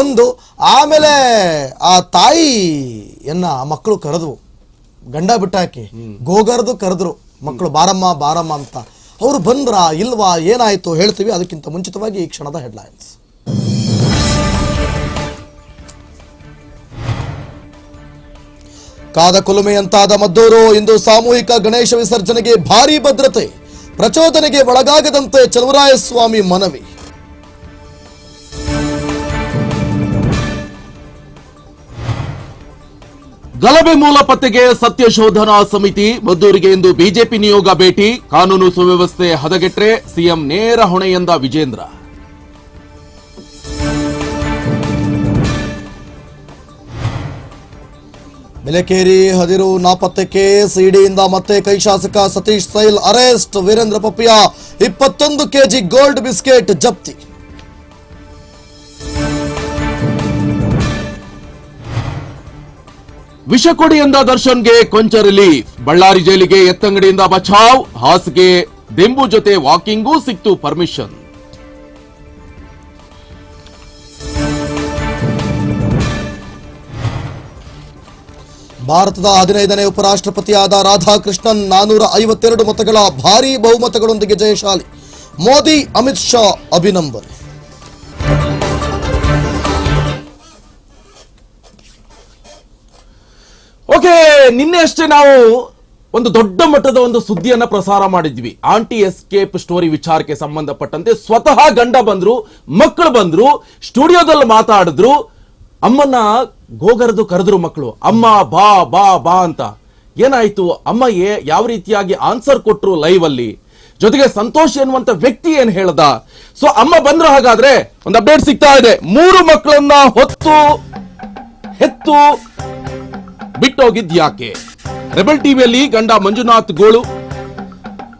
ಒಂದು ಆಮೇಲೆ ಆ ತಾಯಿಯನ್ನ ಮಕ್ಕಳು ಕರೆದ್ವು ಗಂಡ ಬಿಟ್ಟಾಕಿ ಗೋಗರ್ದು ಕರೆದ್ರು. ಮಕ್ಕಳು ಬಾರಮ್ಮ ಬಾರಮ್ಮ ಅಂತ. ಅವರು ಬಂದ್ರ ಇಲ್ವಾ ಏನಾಯ್ತು ಹೇಳ್ತೀವಿ ಅದಕ್ಕಿಂತ ಮುಂಚಿತವಾಗಿ ಈ ಕ್ಷಣದ ಹೆಡ್ಲೈನ್ಸ್ ಕಾದ ಕುಲುಮೆಯಂತಾದ ಮದ್ದೂರು ಇಂದು ಸಾಮೂಹಿಕ ಗಣೇಶ ವಿಸರ್ಜನೆಗೆ ಭಾರೀ ಭದ್ರತೆ. ಪ್ರಚೋದನೆಗೆ ಒಳಗಾಗದಂತೆ ಚಲುವರಾಯಸ್ವಾಮಿ ಮನವಿ. ಗಲಭೆ ಮೂಲ ಪತ್ತೆಗೆ ಸತ್ಯಶೋಧನಾ ಸಮಿತಿ ಮದ್ದೂರಿಗೆ ಇಂದು ಬಿಜೆಪಿ ನಿಯೋಗ ಭೇಟಿ. ಕಾನೂನು ಸುವ್ಯವಸ್ಥೆ ಹದಗೆಟ್ರೆ ಸಿಎಂ ನೇರ ಹೊಣೆ ಎಂದ ವಿಜೇಂದ್ರ. ಬೆಲೆಕೇರಿ ಹದಿರು ನಾಪತ್ತೆ ಕೇಸ್ ಇಡಿಯಿಂದ ಮತ್ತೆ ಕೈ ಶಾಸಕ ಸತೀಶ್ ಸೈಲ್ ಅರೆಸ್ಟ್. ವೀರೇಂದ್ರ ಪಪ್ಪಿಯ ಇಪ್ಪತ್ತೊಂದು ಕೆಜಿ ಗೋಲ್ಡ್ ಬಿಸ್ಕೆಟ್ ಜಪ್ತಿ. ವಿಷ ಕೊಡಿ ಎಂದ ದರ್ಶನ್ಗೆ ಕೊಂಚ ರಿಲೀಫ್. ಬಳ್ಳಾರಿ ಜೈಲಿಗೆ ಎತ್ತಂಗಡಿಯಿಂದ ಬಚಾವ್. ಹಾಸಿಗೆ ಡೆಂಬು ಜೊತೆ ವಾಕಿಂಗೂ ಸಿಕ್ತು ಪರ್ಮಿಷನ್. ಭಾರತದ ಹದಿನೈದನೇ ಉಪರಾಷ್ಟ್ರಪತಿಯಾದ ರಾಧಾಕೃಷ್ಣನ್ ನಾನೂರ ಐವತ್ತೆರಡು ಮತಗಳ ಭಾರೀ ಬಹುಮತಗಳೊಂದಿಗೆ ಜಯಶಾಲಿ. ಮೋದಿ, ಅಮಿತ್ ಶಾ, ಅಭಿನಂದನೆ. ಓಕೆ, ನಿನ್ನೆ ಅಷ್ಟೇ ನಾವು ಒಂದು ದೊಡ್ಡ ಮಟ್ಟದ ಒಂದು ಸುದ್ದಿಯನ್ನ ಪ್ರಸಾರ ಮಾಡಿದ್ವಿ. ಆಂಟಿ ಎಸ್ಕೇಪ್ ಸ್ಟೋರಿ ವಿಚಾರಕ್ಕೆ ಸಂಬಂಧಪಟ್ಟಂತೆ ಸ್ವತಃ ಗಂಡ ಬಂದ್ರು, ಮಕ್ಕಳು ಬಂದ್ರು, ಸ್ಟುಡಿಯೋದಲ್ಲಿ ಮಾತಾಡಿದ್ರು. ಅಮ್ಮನ ಗೋಗರದು ಕರೆದ್ರು ಮಕ್ಕಳು, ಅಮ್ಮ ಬಾ ಬಾ ಬಾ ಅಂತ. ಏನಾಯ್ತು? ಅಮ್ಮ ಯಾವ ರೀತಿಯಾಗಿ ಆನ್ಸರ್ ಕೊಟ್ರು ಲೈವ್ ಅಲ್ಲಿ? ಜೊತೆಗೆ ಸಂತೋಷ್ ಎನ್ನುವಂತ ವ್ಯಕ್ತಿ ಏನ್ ಹೇಳ್ದ? ಸೊ ಅಮ್ಮ ಬಂದ್ರು ಹಾಗಾದ್ರೆ ಒಂದು ಅಪ್ಡೇಟ್ ಸಿಗ್ತಾ ಇದೆ. ಮೂರು ಮಕ್ಕಳನ್ನ ಹೊತ್ತು, ಹೆತ್ತು ಬಿಟ್ಟೋಗಿದ್ ಯಾಕೆ ರೆಬಲ್ ಟಿವಿಯಲ್ಲಿ ಗಂಡ ಮಂಜುನಾಥ್ ಗೋಳು.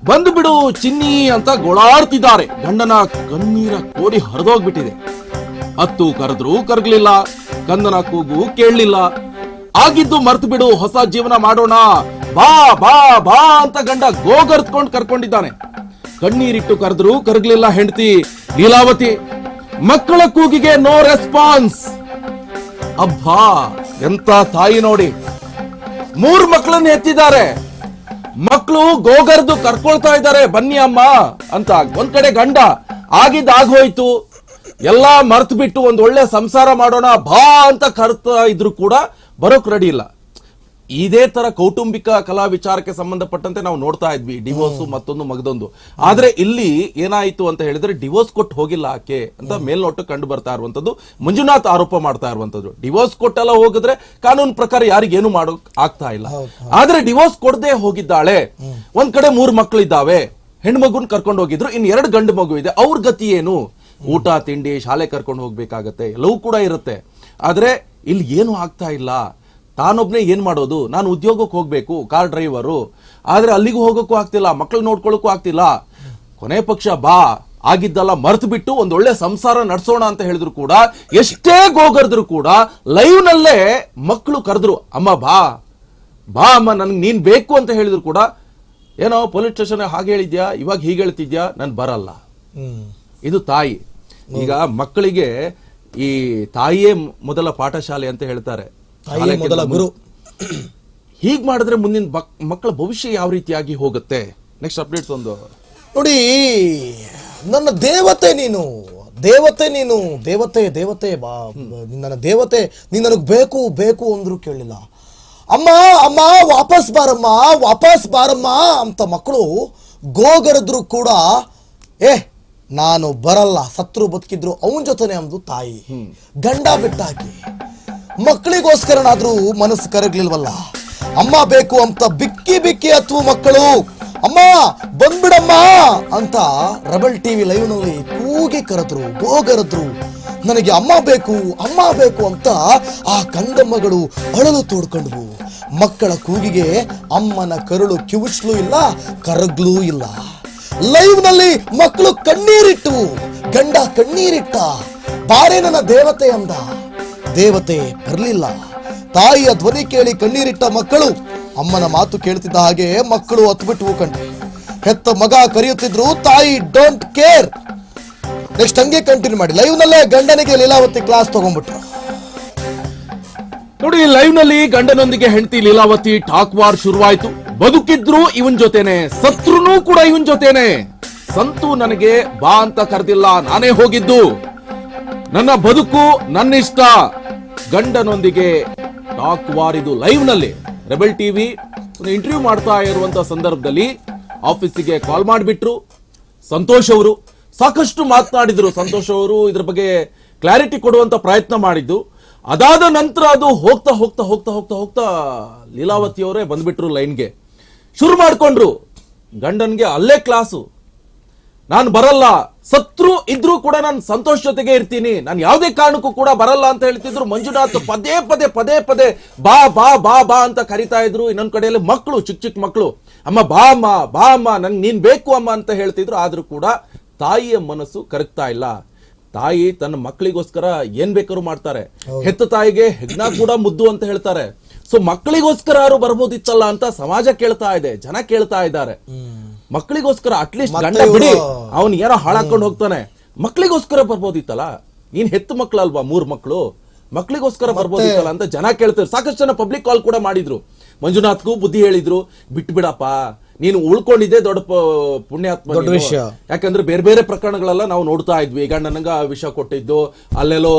ಬಂದು ಬಿಡು ಚಿನ್ನಿ ಅಂತ ಗೋಳಾಡ್ತಿದ್ದಾರೆ. ಗಂಡನ ಕಣ್ಣೀರ ಕೋಡಿ ಹರಿದೋಗ್ಬಿಟ್ಟಿದೆ. ಹತ್ತು ಕರೆದ್ರು ಕರಗ್ಲಿಲ್ಲ, ಕಂದನ ಕೂಗು ಕೇಳಲಿಲ್ಲ. ಆಗಿದ್ದು ಮರ್ತು ಬಿಡು, ಹೊಸ ಜೀವನ ಮಾಡೋಣ. ಬಾ ಬಾ ಬಾ ಅಂತ ಗಂಡ ಗೋಗರ್ತ್ಕೊಂಡು ಕರ್ಕೊಂಡಿದ್ದಾನೆ. ಕಣ್ಣೀರಿಟ್ಟು ಕರೆದ್ರು ಕರಗ್ಲಿಲ್ಲ ಹೆಂಡತಿ. ಲೀಲಾವತಿ, ಮಕ್ಕಳ ಕೂಗಿಗೆ ನೋ ರೆಸ್ಪಾನ್ಸ್. ಅಬ್ಬಾ, ಎಂತ ತಾಯಿ ನೋಡಿ. ಮೂರ್ ಮಕ್ಕಳನ್ನ ಎತ್ತಿದ್ದಾರೆ. ಮಕ್ಕಳು ಗೋಗರ್ದು ಕರ್ಕೊಳ್ತಾ ಇದ್ದಾರೆ, ಬನ್ನಿ ಅಮ್ಮ ಅಂತ ಒಂದ್ ಕಡೆ ಗಂಡ ಆಗಿದ್ದ ಆಗೋಯ್ತು ಎಲ್ಲಾ ಮರ್ತು ಬಿಟ್ಟು ಒಂದ್ ಒಳ್ಳೆ ಸಂಸಾರ ಮಾಡೋಣ ಬಾ ಅಂತ ಕರ್ತಾ ಇದ್ರು ಕೂಡ ಬರೋಕ್ ರೆಡಿ ಇಲ್ಲ. ಇದೇ ತರ ಕೌಟುಂಬಿಕ ಕಲಾ ವಿಚಾರಕ್ಕೆ ಸಂಬಂಧಪಟ್ಟಂತೆ ನಾವು ನೋಡ್ತಾ ಇದ್ವಿ. ಡಿವೋರ್ಸ್ ಮತ್ತೊಂದು ಮಗದೊಂದು. ಆದ್ರೆ ಇಲ್ಲಿ ಏನಾಯ್ತು ಅಂತ ಹೇಳಿದ್ರೆ ಡಿವೋರ್ಸ್ ಕೊಟ್ಟು ಹೋಗಿಲ್ಲ ಆಕೆ ಅಂತ ಮೇಲ್ನೋಟಕ್ಕೆ ಕಂಡು ಬರ್ತಾ ಇರುವಂತದ್ದು ಮಂಜುನಾಥ್ ಆರೋಪ ಮಾಡ್ತಾ ಇರುವಂತದ್ದು ಡಿವೋರ್ಸ್ ಕೊಟ್ಟೆಲ್ಲ ಹೋಗಿದ್ರೆ ಕಾನೂನು ಪ್ರಕಾರ ಯಾರಿಗೇನು ಮಾಡೋಕ್ ಆಗ್ತಾ ಇಲ್ಲ. ಆದ್ರೆ ಡಿವೋರ್ಸ್ ಕೊಡದೆ ಹೋಗಿದ್ದಾಳೆ. ಒಂದ್ ಕಡೆ ಮೂರ್ ಮಕ್ಕಳಿದ್ದಾವೆ ಹೆಣ್ಮಗುನ್ ಕರ್ಕೊಂಡು ಹೋಗಿದ್ರು. ಇನ್ ಎರಡು ಗಂಡು ಮಗು ಇದೆ. ಅವ್ರ ಗತಿ ಏನು? ಊಟ ತಿಂಡಿ ಶಾಲೆ ಕರ್ಕೊಂಡು ಹೋಗ್ಬೇಕಾಗತ್ತೆ. ಎಲ್ಲವೂ ಕೂಡ ಇರುತ್ತೆ. ಆದ್ರೆ ಇಲ್ಲಿ ಏನು ಆಗ್ತಾ ಇಲ್ಲ? ತಾನೊಬ್ನೇ ಏನ್ ಮಾಡೋದು? ನಾನು ಉದ್ಯೋಗಕ್ಕೆ ಹೋಗ್ಬೇಕು ಕಾರ್ ಡ್ರೈವರು. ಆದ್ರೆ ಅಲ್ಲಿಗೂ ಹೋಗೋಕ್ಕೂ ಆಗ್ತಿಲ್ಲ ಮಕ್ಕಳು ನೋಡ್ಕೊಳ್ಳೋಕ್ಕೂ ಆಗ್ತಿಲ್ಲ. ಕೊನೆ ಪಕ್ಷ ಬಾ ಆಗಿದ್ದಲ್ಲ ಮರೆತು ಬಿಟ್ಟು ಒಂದೊಳ್ಳೆ ಒಳ್ಳೆ ಸಂಸಾರ ನಡ್ಸೋಣ ಅಂತ ಹೇಳಿದ್ರು ಕೂಡ ಎಷ್ಟೇ ಗೋಗರ್ದ್ರು ಕೂಡ ಲೈವ್ ನಲ್ಲೇ ಮಕ್ಕಳು ಕರೆದ್ರು ಅಮ್ಮ ಬಾ ಬಾ ಅಮ್ಮ ನನಗೆ ನೀನ್ ಬೇಕು ಅಂತ ಹೇಳಿದ್ರು ಕೂಡ ಏನೋ ಪೊಲೀಸ್ ಸ್ಟೇಷನ್ ಹಾಗೆ ಹೇಳಿದ್ಯಾ ಇವಾಗ ಹೀಗೆ ಹೇಳ್ತಿದ್ಯಾ ನಾನು ಬರಲ್ಲ. ಇದು ತಾಯಿ. ಈಗ ಮಕ್ಕಳಿಗೆ ಈ ತಾಯಿಯೇ ಮೊದಲ ಪಾಠಶಾಲೆ ಅಂತ ಹೇಳ್ತಾರೆ. ತಾಯಿಯೇ ಮೊದಲ ಗುರು. ಹೀಗ್ ಮಾಡಿದ್ರೆ ಮುಂದಿನ ಮಕ್ಕಳ ಭವಿಷ್ಯ ಯಾವ ರೀತಿಯಾಗಿ ಹೋಗುತ್ತೆ? ನೆಕ್ಸ್ಟ್ ಅಪ್ಡೇಟ್ಸ್ ಒಂದು. ನೋಡಿ ನನ್ನ ದೇವತೆ ನೀನು ದೇವತೆ ನೀನು ದೇವತೆ ದೇವತೆ ಬಾ ನನ್ನ ದೇವತೆ ನೀನ್ ನನಗೆ ಬೇಕು ಬೇಕು ಅಂದ್ರು ಕೇಳಲಿಲ್ಲ ಅಮ್ಮ ಅಮ್ಮ ವಾಪಸ್ ಬಾರಮ್ಮ ವಾಪಸ್ ಬಾರಮ್ಮ ಅಂತ ಮಕ್ಕಳು ಗೋಗರದ್ರು ಕೂಡ ಏ ನಾನು ಬರಲ್ಲ ಸತ್ರು ಬದುಕಿದ್ರು ಅವನ ಜೊತೆನೆ ಅಂದು ತಾಯಿ. ಗಂಡ ಬಿಟ್ಟಾಕಿ. ಮಕ್ಕಳಿಗೋಸ್ಕರನಾದ್ರೂ ಮನಸ್ಸು ಕರಗ್ಲಿಲ್ವಲ್ಲ? ಅಮ್ಮ ಬೇಕು ಅಂತ ಬಿಕ್ಕಿ ಬಿಕ್ಕಿ ಅತ್ತು ಮಕ್ಕಳು. ಅಮ್ಮ, ಬಂದ್ಬಿಡಮ್ಮ ಅಂತ ರಬಲ್ ಟಿವಿ ಲೈವ್ನಲ್ಲಿ ಕೂಗಿ ಕರೆದ್ರು ಹೋಗರದ್ರು ನನಗೆ ಅಮ್ಮ ಬೇಕು ಅಮ್ಮ ಬೇಕು ಅಂತ ಆ ಕಂದಮ್ಮಗಳು ಅಳಲು ತೋಡ್ಕೊಂಡ್ವು. ಮಕ್ಕಳ ಕೂಗಿಗೆ ಅಮ್ಮನ ಕರುಳು ಕಿವುಚ್ಲೂ ಇಲ್ಲ, ಕರಗ್ಲೂ ಇಲ್ಲ. ಲೈವ್ನಲ್ಲಿ ಮಕ್ಕಳು ಕಣ್ಣೀರಿಟ್ಟು, ಗಂಡ ಕಣ್ಣೀರಿಟ್ಟ, ಬಾರೆ ನನ್ನ ದೇವತೆ ಅಂದ. ದೇವತೆ ಬರಲಿಲ್ಲ ತಾಯಿಯ ಧ್ವನಿ ಕೇಳಿ ಕಣ್ಣೀರಿಟ್ಟ ಮಕ್ಕಳು ಅಮ್ಮನ ಮಾತು ಕೇಳ್ತಿದ್ದ ಹಾಗೆ ಮಕ್ಕಳು ಹತ್ಬಿಟ್ಟು ಕಂಡು ಹೆತ್ತ ಮಗ ಕರೆಯುತ್ತಿದ್ರು, ತಾಯಿ ಡೋಂಟ್ ಕೇರ್ ನೆಕ್ಸ್ಟ್ ಹಂಗೆ ಕಂಟಿನ್ಯೂ ಮಾಡಿ. ಲೈವ್ ನಲ್ಲೇ ಗಂಡನಿಗೆ ಲೀಲಾವತಿ ಕ್ಲಾಸ್ ತಗೊಂಡ್ಬಿಟ್ರು. ನೋಡಿ ಲೈವ್ನಲ್ಲಿ ಗಂಡನೊಂದಿಗೆ ಹೆಂಡತಿ ಲೀಲಾವತಿ ಟಾಕ್ ವಾರ್ ಶುರುವಾಯ್ತು. ಬದುಕಿದ್ರು ಇವನ್ ಜೊತೆನೆ ಸತ್ರುನು ಕೂಡ ಇವನ್ ಜೊತೆನೆ. ಸಂತು ನನಗೆ ಬಾ ಅಂತ ಕರೆದಿಲ್ಲ, ನಾನೇ ಹೋಗಿದ್ದು. ನನ್ನ ಬದುಕು ನನ್ನ ಇಷ್ಟ ಗಂಡನೊಂದಿಗೆ ಟಾಕ್ ವಾರ್ ಇದು ಲೈವ್ನಲ್ಲಿ ರೆಬೆಲ್ ಟಿವಿ ಒಂದು ಇಂಟರ್ವ್ಯೂ ಮಾಡ್ತಾ ಇರುವಂತ ಸಂದರ್ಭದಲ್ಲಿ ಆಫೀಸಿಗೆ ಕಾಲ್ ಮಾಡಿಬಿಟ್ರು. ಸಂತೋಷ್ ಅವರು ಸಾಕಷ್ಟು ಮಾತನಾಡಿದ್ರು. ಸಂತೋಷ್ ಅವರು ಇದ್ರ ಬಗ್ಗೆ ಕ್ಲಾರಿಟಿ ಕೊಡುವಂತ ಪ್ರಯತ್ನ ಮಾಡಿದ್ದು. ಅದಾದ ನಂತರ ಅದು ಹೋಗ್ತಾ ಹೋಗ್ತಾ ಹೋಗ್ತಾ ಹೋಗ್ತಾ ಹೋಗ್ತಾ ಲೀಲಾವತಿ ಅವರೇ ಬಂದ್ಬಿಟ್ರು ಲೈನ್ಗೆ. ಶುರು ಮಾಡಿಕೊಂಡ್ರು. ಗಂಡನ್ಗೆ ಅಲ್ಲೇ ಕ್ಲಾಸು. ನಾನು ಬರಲ್ಲ. ಸತ್ರು ಇದ್ರೂ ಕೂಡ ನಾನು ಸಂತೋಷ ಜೊತೆಗೆ ಇರ್ತೀನಿ. ನಾನು ಯಾವುದೇ ಕಾರಣಕ್ಕೂ ಕೂಡ ಬರಲ್ಲ ಅಂತ ಹೇಳ್ತಿದ್ರು. ಮಂಜುನಾಥ್ ಪದೇ ಪದೇ ಪದೇ ಪದೇ ಬಾ ಬಾ ಬಾ ಬಾ ಅಂತ ಕರಿತಾ ಇದ್ರು. ಇನ್ನೊಂದು ಕಡೆಯಲ್ಲಿ ಮಕ್ಕಳು ಚಿಕ್ಕ ಚಿಕ್ಕ ಮಕ್ಕಳು ಅಮ್ಮ ಬಾ ಅಮ್ಮ ಬಾ ಅಮ್ಮ ನಂಗೆ ನೀನ್ ಬೇಕು ಅಮ್ಮ ಅಂತ ಹೇಳ್ತಿದ್ರು. ಆದ್ರೂ ಕೂಡ ತಾಯಿಯ ಮನಸ್ಸು ಕರಗ್ತಾ ಇಲ್ಲ. ತಾಯಿ ತನ್ನ ಮಕ್ಕಳಿಗೋಸ್ಕರ ಏನ್ ಬೇಕಾದ್ರು ಮಾಡ್ತಾರೆ. ಹೆತ್ತ ತಾಯಿಗೆ ಹೆಗ್ನ ಕೂಡ ಮುದ್ದು ಅಂತ ಹೇಳ್ತಾರೆ. ಸೊ ಮಕ್ಕಳಿಗೋಸ್ಕರ ಯಾರು ಬರ್ಬೋದಿತ್ತಲ್ಲ ಅಂತ ಸಮಾಜ ಕೇಳ್ತಾ ಇದೆ. ಜನ ಕೇಳ್ತಾ ಇದ್ದಾರೆ. ಮಕ್ಕಳಿಗೋಸ್ಕರ ಅಟ್ಲೀಸ್ಟ್ ಗಂಡ ಬಿಡಿ. ಅವನು ಏನೋ ಹಾಳಾಕೊಂಡು ಹೋಗ್ತಾನೆ. ಮಕ್ಕಳಿಗೋಸ್ಕರ ಬರ್ಬೋದಿತ್ತಲ್ಲ? ನೀನ್ ಹೆತ್ತು ಮಕ್ಕಳಲ್ವಾ ಮೂರ್ ಮಕ್ಕಳು ಮಕ್ಕಳಿಗೋಸ್ಕರ ಬರ್ಬೋದಿತ್ತಲ್ಲ ಅಂತ ಜನ ಕೇಳ್ತಾರೆ. ಸಾಕಷ್ಟು ಜನ ಪಬ್ಲಿಕ್ ಕಾಲ್ ಕೂಡ ಮಾಡಿದ್ರು. ಮಂಜುನಾಥ್ಗೂ ಬುದ್ಧಿ ಹೇಳಿದ್ರು. ಬಿಟ್ಟು ಬಿಡಪ್ಪ ನೀನು ಉಳ್ಕೊಂಡಿದ್ದೆ ದೊಡ್ಡ ಪುಣ್ಯಾತ್ಮ ದೊಡ್ಡ ವಿಷಯ. ಯಾಕಂದ್ರೆ ಬೇರೆ ಬೇರೆ ಪ್ರಕರಣಗಳೆಲ್ಲ ನಾವು ನೋಡ್ತಾ ಇದ್ವಿ. ಈಗ ನನಗ ವಿಷ ಕೊಟ್ಟಿದ್ದು ಅಲ್ಲೆಲ್ಲೋ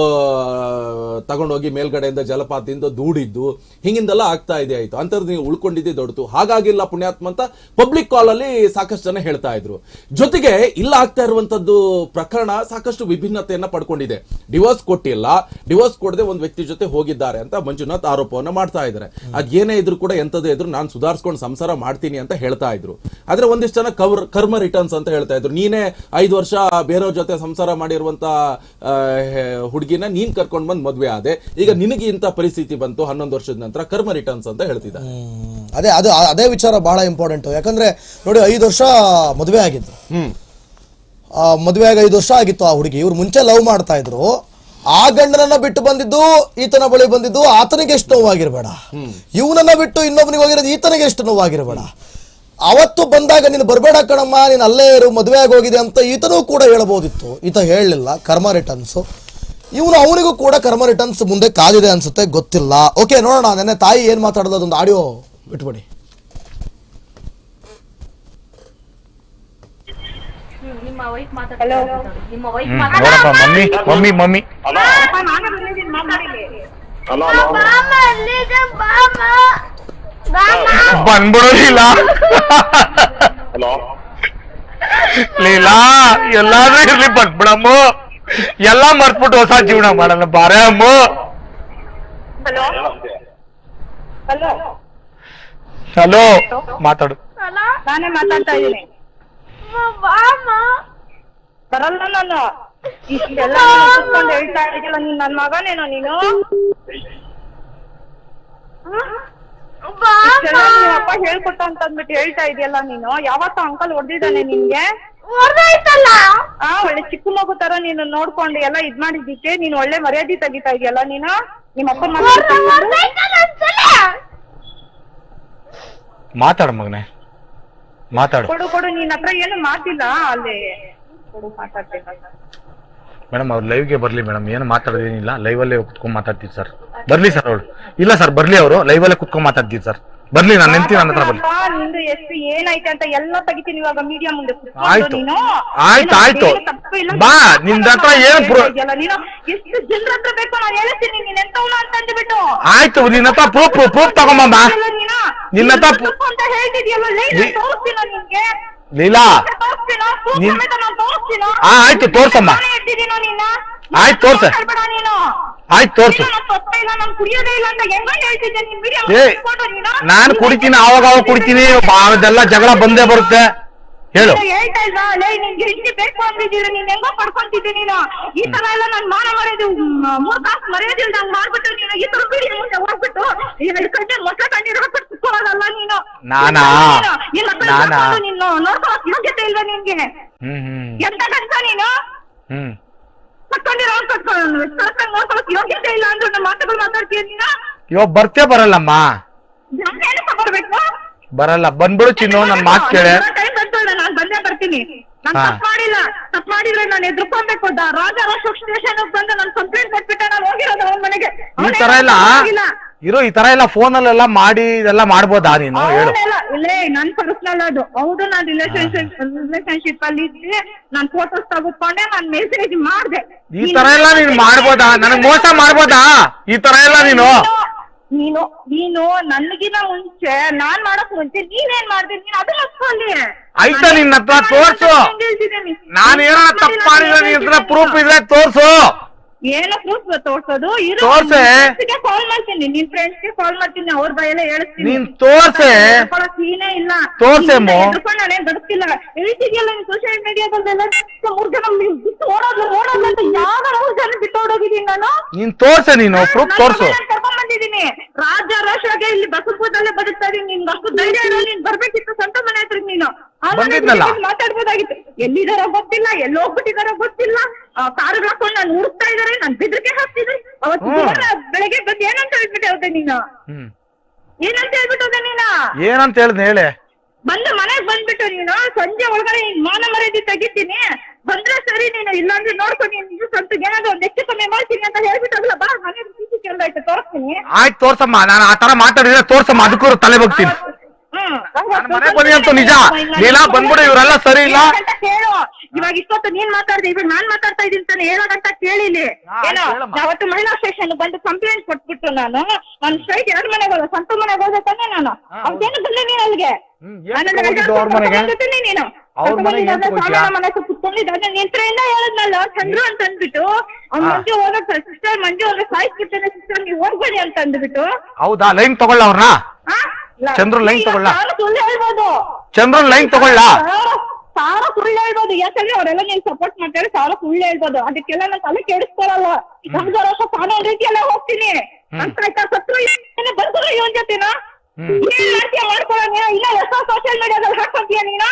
ತಗೊಂಡೋಗಿ ಮೇಲ್ಗಡೆಯಿಂದ ಜಲಪಾತದಿಂದ ದೂಡಿದ್ದು ಹಿಂಗಿಂದೆಲ್ಲ ಆಗ್ತಾ ಇದೆ ಆಯ್ತು. ಅಂತ ನೀವು ಉಳ್ಕೊಂಡಿದ್ದೆ ದೊಡ್ಡದು. ಹಾಗಾಗಿಲ್ಲ ಪುಣ್ಯಾತ್ಮ ಅಂತ ಪಬ್ಲಿಕ್ ಕಾಲ್ ಅಲ್ಲಿ ಸಾಕಷ್ಟು ಜನ ಹೇಳ್ತಾ ಇದ್ರು. ಜೊತೆಗೆ ಇಲ್ಲ ಆಗ್ತಾ ಇರುವಂತದ್ದು ಪ್ರಕರಣ ಸಾಕಷ್ಟು ವಿಭಿನ್ನತೆಯನ್ನ ಪಡ್ಕೊಂಡಿದೆ. ಡಿವೋರ್ಸ್ ಕೊಟ್ಟಿಲ್ಲ. ಡಿವೋರ್ಸ್ ಕೊಡದೆ ಒಂದು ವ್ಯಕ್ತಿ ಜೊತೆ ಹೋಗಿದ್ದಾರೆ ಅಂತ ಮಂಜುನಾಥ್ ಆರೋಪವನ್ನ ಮಾಡ್ತಾ ಇದ್ದಾರೆ. ಅದೇನೇ ಇದ್ರು ಕೂಡ ಎಂತದೇ ಇದ್ರು ನಾನು ಸುಧಾರಿಸ್ಕೊಂಡು ಸಂಸಾರ ಮಾಡ್ತೀನಿ ಅಂತ ಹೇಳ್ತಾ ಇದ್ರು. ಆದ್ರೆ ಒಂದಿಷ್ಟು ಜನ ಕವರ್ ಕರ್ಮ ರಿಟರ್ನ್ಸ್ ಅಂತ ಹೇಳ್ತಾ ಇದ್ರು. ನೀನೇ ಐದು ವರ್ಷ ಬೇರೆಯವ್ರ ಜೊತೆ ಸಂಸಾರ ಮಾಡಿರುವಂತ ಹುಡುಗಿನ ನೀನ್ ಕರ್ಕೊಂಡ್ ಬಂದ್ ಮದ್ವೆ ಆದೆ. ಈಗ ನಿನಗೆ ಇಂತ ಪರಿಸ್ಥಿತಿ ಬಂತು ಹನ್ನೊಂದು ವರ್ಷದ ನಂತರ ಕರ್ಮ ರಿಟರ್ನ್ಸ್ ಅಂತ ಹೇಳ್ತಿದ್ದಾರೆ. ಅದೇ ಅದು ಅದೇ ವಿಚಾರ ಬಹಳ ಇಂಪಾರ್ಟೆಂಟ್ ಯಾಕಂದ್ರೆ ನೋಡಿ ಐದು ವರ್ಷ ಮದುವೆ ಆಗಿದ್ರು ಮದುವೆ ಆಗಿ ಐದು ವರ್ಷ ಆಗಿತ್ತು ಆ ಹುಡುಗಿ. ಇವ್ರು ಮುಂಚೆ ಲವ್ ಮಾಡ್ತಾ ಇದ್ರು. ಆ ಗಂಡನನ್ನ ಬಿಟ್ಟು ಬಂದಿದ್ದು ಈತನ ಬಳಿ ಬಂದಿದ್ದು ಆತನಿಗೆ ಎಷ್ಟು ನೋವಾಗಿರ್ಬೇಡ. ಇವನನ್ನ ಬಿಟ್ಟು ಇನ್ನೊಬ್ಬನಿಗೆ ಹೋಗಿರೋದು ಈತನಿಗೆ ಎಷ್ಟು ನೋವಾಗಿರ್ಬೇಡ. ಅವತ್ತು ಬಂದಾಗ ನೀನು ಬರಬೇಡ ಕಣಮ್ಮ ನೀನು ಅಲ್ಲೇ ಇರು ಮದುವೆ ಆಗೋಗಿದೆ ಅಂತ ಈತನೂ ಕೂಡ ಹೇಳ್ಬೋದಿತ್ತು ಈತ ಹೇಳಲಿಲ್ಲ ಕರ್ಮ ರಿಟರ್ನ್ಸ್ ಇವನು ಅವನಿಗೂ ಕೂಡ ಕರ್ಮ ರಿಟರ್ನ್ಸ್ ಮುಂದೆ ಕಾದಿದೆ ಅನ್ಸುತ್ತೆ ಗೊತ್ತಿಲ್ಲ. ಓಕೆ ನೋಡೋಣ ನೆನ್ನೆ ತಾಯಿ ಏನ್ ಮಾತಾಡೋದು ಅದೊಂದು ಆಡಿಯೋ ಬಿಟ್ಬಿಡಿ. ನಿಮ್ಮ ವೈಫ್ ಮಾತಾಡ್ತಾರೆ ನಿಮ್ಮ ವೈಫ್ ನೋಡಪ್ಪ ಮಮ್ಮಿ ಮಮ್ಮಿ ಮಮ್ಮಿ. ಹಲೋ ಬಂದ್ಬಿಡೋದಿಲ್ಲ ಹಲೋ. ಲೀಲಾ ಎಲ್ಲಾದ್ರೂ ಇರ್ಲಿ ಬಂದ್ಬಿಡಮ್ಮ ಎಲ್ಲಾ ಮರ್ತ್ಬಿಟ್ಟು ಹೊಸ ಜೀವನ ಮಾಡೋಣ ಬಾರೆ ಅಮ್ಮ. ಹಲೋ ಮಾತಾಡು. ನಾನೇ ಮಾತಾಡ್ತಾ ಇದ್ದೀನಿ. ಬರಲ್ಲ ನಾನು ಇಷ್ಟೆಲ್ಲ ಹೇಳ್ತಾ ಇದೆಯಲ್ಲ ನೀನ್ ನನ್ ಮಗನೇನೋ ನೀನು? ಅಪ್ಪ ಹೇಳ್ಕೊಟ್ಟ ಅಂತ ಅಂದ್ಬಿಟ್ಟು ಹೇಳ್ತಾ ಇದೆಯಲ್ಲ ನೀನು? ಯಾವತ್ತ ಅಂಕಲ್ ಹೊಡೆದಿದ್ದಾನೆ ನಿನ್ಗೆ? ಆ ಒಳ್ಳೆ ಚಿಕ್ಕ ಮಗು ತರ ನೀನು ನೋಡ್ಕೊಂಡು ಎಲ್ಲ ಇದ್ ಮಾಡಿದ್ದಕ್ಕೆ ನೀನು ಒಳ್ಳೆ ಮರ್ಯಾದೆ ತೆಗಿತಾ ಇದೆಯಲ್ಲ ನೀನು? ನಿಮ್ಮ ಅಪ್ಪನ ಮಾತಾಡು ಮಗನೆ. ಮಾತಾಡು. ಕೊಡು ಕೊಡು ನಿನ್ನ ಹತ್ರ ಏನು ಮಾತಿಲ್ಲ ಅಲ್ಲಿ. ಕೊಡು ಮಾತಾಡ್ಬೇಕು ಮೇಡಮ್ ಅವ್ರು ಲೈವ್ಗೆ ಬರ್ಲಿ ಮೇಡಮ್. ಏನು ಮಾತಾಡೋದೇನಿಲ್ಲ. ಲೈವಲ್ಲೇ ಕುತ್ಕೊಂಡ್ ಮಾತಾಡ್ತೀವಿ ಸರ್. ಬರ್ಲಿ ಸರ್ ಅವಳು ಇಲ್ಲ ಸರ್ ಬರ್ಲಿ ಅವರು. ಲೈವಲ್ಲೇ ಕುತ್ಕೊಂಡ್ ಮಾತಾಡ್ತೀವಿ ಸರ್. ಬರ್ಲಿ ನಾನು ನಿಂತೀನಿ ನನ್ನ ಹತ್ರ ಬರ್ಲಿ ನಿಂದು ಎಷ್ಟು ಅಂತ ಎಲ್ಲ ತೆಗಿತೀನಿ ಇವಾಗ ಮೀಡಿಯಾ ಮುಂದೆ ಕುತ್ಕೊಂಡು ಆಯ್ತು. ನೀನು. ಆಯ್ತು, ಆಯ್ತು. ಏನು ತಪ್ಪು ಇಲ್ಲ, ಬಾ, ನೀನು ನಿಂದ್ ಹತ್ರ ಏನು ಪ್ರೂಫ್ ಇದೆಯಲ್ಲ ನೀನು ಎಷ್ಟು ಜನರ ಹತ್ರ ಬೇಕು ನಾನು ಹೇಳ್ತೀನಿ. ನೀನ್ ಎಂತವನು ಅಂತ ಅಂದ್ಬಿಟ್ಟು. ಆಯ್ತು ನಿನ್ನ ಹತ್ರ ಪ್ರೂಫ್ ಪ್ರೂಫ್ ತಗೊಂಬಮ್ಮ ಎಲ್ಲ ನೀನು ನಿನ್ನ ಹತ್ರ ನೀನು. ತಪ್ಪು ಅಂತ ಹೇಳ್ತಿದ್ಯಲ್ಲ ಲೇ, ನಾನ್ ನೀ- ತೋರಿಸ್ತೀನೋ ನಿನ್ಗೆ? ಲೀಲಾ. ತೋರಿಸ್ತೀನೋ? proof ನೀನ್- ಸಮೇತ ನಾನ್ ತೋರಿಸ್ತೀನೋ? ಆ, ಆಯ್ತು, ತೋರ್ಸಮ್ಮ. ನಾನೇ ನಿನ್ನ ಆಯ್ತು, ತೋರ್ಸ. ಮಾತಾಡ್ಬೇಡ ನೀನು. ಆಯ್ತು ತೋರ್ಸು. ಇಲ್ಲ, ನಾನ್ ಇಲ್ಲ ನಾನು ಕುಡಿಯೋದೇ ಇಲ್ಲ ಅಂತ ಹೆಂಗ ಹೇಳ್ತಿದ್ದೆ. ನಿನ್ ವಿಡಿಯೋ ಏ ನಾನು. ಕುಡಿತೀನಿ ಅವಾಗ ಅವಾಗ ಕುಡಿತೀನಿ ಅದೆಲ್ಲ ಜಗಳ ಬಂದೇ ಬರುತ್ತೆ. ಹೇಳು. ನೀನು ಹೇಳ್ತಾ ಇಲ್ವಾ? ಲೇ ನಿನ್ಗೆ ಬೇಕು ಅಂದಿದ್ದೀರ ನೀನ್ ಹೆಂಗೋ ಪಡ್ಕೊಂತಿದ್ದೆ ನೀನು. ಈ ತರ ಎಲ್ಲ ನನ್ ಮಾನ ಮರ್ಯಾದೆ ಮ್, ಮೂರ್ ಕಾಸು ಮರ್ಯಾದಿಲ್ದಂಗ್ ಮಾಡ್ಬಿಟ್ಟು ನೀನು ಈ ತರ ಬೀಡಿ ಮುಂದೆ ಹೋಗ್ಬಿಟ್ಟು ಎರಡು ಗಂಟೆ ಮೊಸಳೆ ಕಣ್ಣೀರು ಹಾಕ್ಬಿಟ್ಟು ಕುತ್ಕೊಳ್ಳೋದಲ್ಲ ನೀನು. ಹತ್ರ ನಾನಾ? ಯೋಗ್ಯತೆ ಇಲ್ವಾ ನಿನ್ಗೆ? ಹ್ಮ್ ಹ್ಮ್. ಎಂತ ಗಂಟ ನೀನು? ಯೋಗ್ಯತೆ ಇಲ್ಲ ಅಂದ್ರೆ ಮಾತುಗಳು ಮಾತಾಡ್ತೀಯ ನೀನು? ಇವಾಗ ಬರ್ತೇ ಬರಲ್ಲಮ್ಮ? ನಾನು ಏನಕ್ಕೆ ಬರಲ್ಲ. ಬಂದ್ಬಿಡು ಚಿನ್ನು ನನ್ ಮಾತು ಕೇಳೆ. ಟೈಮ್ ಬಂತು ನಾನು ಬಂದೇ ಬರ್ತೀನಿ. ನಾನು. ತಪ್ಪು ಮಾಡಿಲ್ಲ. ತಪ್ಪು ಮಾಡಿದ್ರೆ ನಾನು ಎದ್ರುಕೊಬೇಕು ರಾಜ ಅಶೋಕ್ ಸ್ಟೇಷನ್ ಬಂದು ನಾನು ಕಂಪ್ಲೇಂಟ್ ಕೊಟ್ಬಿಟ್ಟೆ ನಾನು ಹೋಗಿರೋದು ಅವನ ಮನೆಗೆ. ಈ ತರ ಎಲ್ಲ ಇರೋ ಈ ತರ ಎಲ್ಲ ಫೋನ್ ಅಲ್ಲೆಲ್ಲ ಮಾಡಿ ಇದೆಲ್ಲ ಮಾಡ್ಬೋದಾ ನೀನು? ಹೇಳು. ಅವನೆಲ್ಲ ಇಲ್ಲೇ ನನ್ ಪರ್ಸನಲ್ ಅದು. ಹೌದು ನಾನ್ ರಿಲೇಶನ್ಶಿಪ್ ರಿಲೇಶನ್ಶಿಪ್ ಅಲ್ಲಿ ಇದ್ದೆ. ನಾನ್ ಫೋಟೋಸ್ ತಗೊಂಡ್ಕೊಂಡೆ ನಾನ್ ಮೆಸೇಜ್ ಮಾಡ್ದೆ. ಈ ತರ ಎಲ್ಲ ನೀನ್ ಮಾಡ್ಬೋದಾ? ನನಗ್ ಮೋಸ ಮಾಡ್ಬೋದಾ? ಈ ತರ ಎಲ್ಲ ನೀನು? ನೀನು ನೀನು ನನ್ಗಿನ ಮುಂಚೆ ನಾನ್ ಮಾಡಕ್ ಮುಂಚೆ ನೀನೇನ್ ಮಾಡ್ದೆ? ನೀನ್ ಅದನ್ನ ಹಚ್ಕೊಳ್ಳಿ ಆಯ್ತಾ ನಿನ್ನ ಹತ್ರ ತೋರ್ಸು. ನಾನು ಏನೋ ತಪ್ಪು ಮಾಡಿದ್ರೆ ನಿನ್ ಪ್ರೂಫ್ ಇದ್ರೆ ತೋರ್ಸು. ಏನೋ ಪ್ರೂಫ್ ತೋರ್ಸೋದು? ಇರು ತೋರ್ಸೆ. ಕಾಲ್ ಮಾಡ್ತೀನಿ ನಿನ್ ಫ್ರೆಂಡ್ಸ್ಗೆ ಕಾಲ್ ಮಾಡ್ತೀನಿ ಅವ್ರ ಬಾಯಲ್ಲೇ ಹೇಳ್ತೀನಿ ನೀನ್ ತೋರ್ಸೆ. ಸೀನೇ ಇಲ್ಲ. ತೋರ್ಸೆ ಅಮ್ಮು. ಎದ್ರುಕೊಂಡು ನಾನೇನ್ ಬದುಕಿಲ್ಲ ಹೇಳ್ತಿದ್ಯಲ್ಲ ನೀನ್ ಸೋಷಿಯಲ್ ಮೀಡಿಯಾದಲ್ಲೆಲ್ಲ ಮೂರ್ ಜನ ಬಿಟ್ಟು ಓಡೋದು ಓಡೋದು ಅಂತ ಯಾವ ಮೂರ್ ಜನ ಬಿಟ್ಟು ಓಡೋಗಿದೀನಿ ನಾನು? ನೀನ್ ತೋರ್ಸೆ ನೀನು ಪ್ರೂಫ್ ತೋರ್ಸು. ಕರ್ಕೊಂಡ್ ಬಂದಿದೀನಿ ರಾಜ ರಾಷ್ಟ್ರಗೆ ಇಲ್ಲಿ ಬಸವಪುರದಲ್ಲೇ ಬದುಕ್ತಾ ಇದೀನಿ. ನಿನ್ಗೆ ಅಷ್ಟು ಧೈರ್ಯ ಇರೋ ನೀನ್ ಬರ್ಬೇಕಿತ್ತು ಸ್ವಂತ ಮನೆ ಹತ್ರ ನೀನು. ಬಂದಿದ್ನಲ್ಲ. ಹತ್ರ ನೀನ್ ಮಾತಾಡ್ಬೋದಾಗಿತ್ತು. ಎಲ್ಲಿದಾರೋ ಗೊತ್ತಿಲ್ಲ ಎಲ್ಲಿ ಹೋಗ್ಬಿಟ್ಟಿದಾರೋ ಗೊತ್ತಿಲ್ಲ ಕಾರು ಹಾಕೊಂಡು ನಾನು ಹುಡುಕ್ತಾ ಇದಾರೆ ನನ್ ಬಿದ್ರಿಕೆ ಹಾಕ್ತಿದ್ರು ಅವತ್ತು ಬೆಳಗ್ಗೆ ಬಂದು ಏನಂತ ಹೇಳ್ಬಿಟ್ಟೆ ಹೋದೆ ನೀನು? ಏನಂತ ಹೇಳ್ಬಿಟ್ಟು ಹೋದೆ ನೀನು? ಏನಂತ ಹೇಳ್ದೆ ಹೇಳೆ. ಬಂದು ಮನೆಗ್ ಬಂದ್ಬಿಟ್ಟು ನೀನು ಸಂಜೆ ಒಳಗಡೆ ನೀನ್ ಮಾನ ಮರ್ಯಾದೆ ತೆಗಿತೀನಿ. ಬಂದ್ರೆ ಸರಿ ನೀನು ಇಲ್ಲಾಂದ್ರೆ ನೋಡ್ಕೊ ನೀನು ಸ್ವಂತ ಏನಾದ್ರು ಒಂದ್ ಹೆಚ್ಚು ಕಮ್ಮಿ ಮಾಡ್ತೀನಿ ಅಂತ ಹೇಳ್ಬಿಟ್ಟು ಬಾ ಮನೆ ಸಿಸಿ ಕ್ಯಾಮ್ರಾ ಆಯ್ತು ತೋರಿಸ್ತೀನಿ. ಆಯ್ತು ತೋರ್ಸಮ್ಮ. ನಾನು ಆ ತರ ಮಾತಾಡಿದ್ರೆ ತೋರ್ಸಮ್ಮ ಅದಕ್ಕೂ ತಲೆ ಬಗ್ತೀನಿ. ಮನೆಗ್ ಬಂದಿ ಅಂತೂ ನಿಜ. ನೀಲಾ ಬಂದ್ಬಿಡು, ಇವ್ರೆಲ್ಲ ಸರಿ ಇಲ್ಲ. ಏನಂತ ಕೇಳು ಇವಾಗ ಇಷ್ಟೊತ್ತು ನೀನ್ ಮಾತಾಡ್ದೆ ಇವಾಗ ನಾನ್ ಮಾತಾಡ್ತಾ ಇದೀನಿ ತಾನೆ ಹೇಳೋದಂತ ಕೇಳಿಲಿ ಹಾ, ಏನೋ ಹೇಳಮ್ಮ. ಅವತ್ತು ಮಹಿಳಾ ಸ್ಟೇಷನ್ ಬಂದು ಕಂಪ್ಲೇಂಟ್ ಕೊಟ್ಬಿಟ್ಟು ನಾನು. ನಾನು ಸ್ಟ್ರೈಟ್ ಎರಡ್ ಮನೆಗೆ ಹೋದ ಸ್ವಂತ ಮನೆಗೆ ಹೋದೆ ತಾನೆ ನಾನು. ಅವ್ದೇನು ಬಂದೆ ನೀನ್ ಅಲ್ಲಿಗೆ? ಹ್ಮ್, ಅವ್ರ ಮನೆಗೆ? ನೀನು. ಅವ್ರ ಮನೆಗೆ ಏನ್ ಮನೆ ಹತ್ರ ಕುತ್ಕೊಂಡಿದ್ದಾನೆ ನಿಂತ್ರೆಯಿಂದ ಹೇಳಿದ್ನಲ್ಲ ಚಂದ್ರು ಅಂತ ಅಂದ್ಬಿಟ್ಟು. ಅವ್ನ ಹಾ. ಮಂಜು ಹೋಗಕ್ ಸಿಸ್ಟರ್ ಮಂಜು ಹೋಗಕ್ ಸಾಯಿಸ್ಬಿಡ್ತಾನೆ ಸಿಸ್ಟರ್ ನೀವು ಹೋಗ್ಬೇಡಿ ಅಂತ ಅಂದ್ಬಿಟ್ಟು. ಹೌದಾ? ಲೈನ್ ತಗೊಳ್ಳ ಅವ್ರನ್ನ ಆ? ಚಂದ್ರು ಲೈನ್ ತಗೊಳ್ಳ? ಚಂದ್ರ ಸುಳ್ಳು ಹೇಳ್ಬೋದು. ಚಂದ್ರನ್ ಲೈನ್ ತಗೊಳ್ಳ. ಸಾವಿರ ಸುಳ್ಳು ಹೇಳ್ಬೋದು. ಯಾಕಂದ್ರೆ ಅವರೆಲ್ಲ ನೀನ್ ಸಪೋರ್ಟ್ ಮಾಡ್ತಾರೆ ಸಾರ ಸುಳ್ಳು ಹೇಳ್ಬೋದು. ಅದಕ್ಕೆಲ್ಲ ನಾನು ತಲೆ ಕೆಡಿಸ್ಕೊಳಲ್ಲ. ನಮ್ದು ವರ್ಷ ಕಾನೂನು ರೀತಿಯಲ್ಲೇ ಹೋಗ್ತೀನಿ. ಅಂತ ಆಯ್ತಾ? ಸತ್ರು ಬಂದ್ರು ಇವನ್ ಜೊತೆನ? ಏನ್ ಮಾಡ್ತೀಯ? ಮಾಡ್ಕೊಳ ನೀನು ಇಲ್ಲ ಹೊಸ ಸೋಷಿಯಲ್ ಮೀಡಿಯಾದಲ್ಲಿ ಹಾಕೊಂತೀಯ ನೀನ?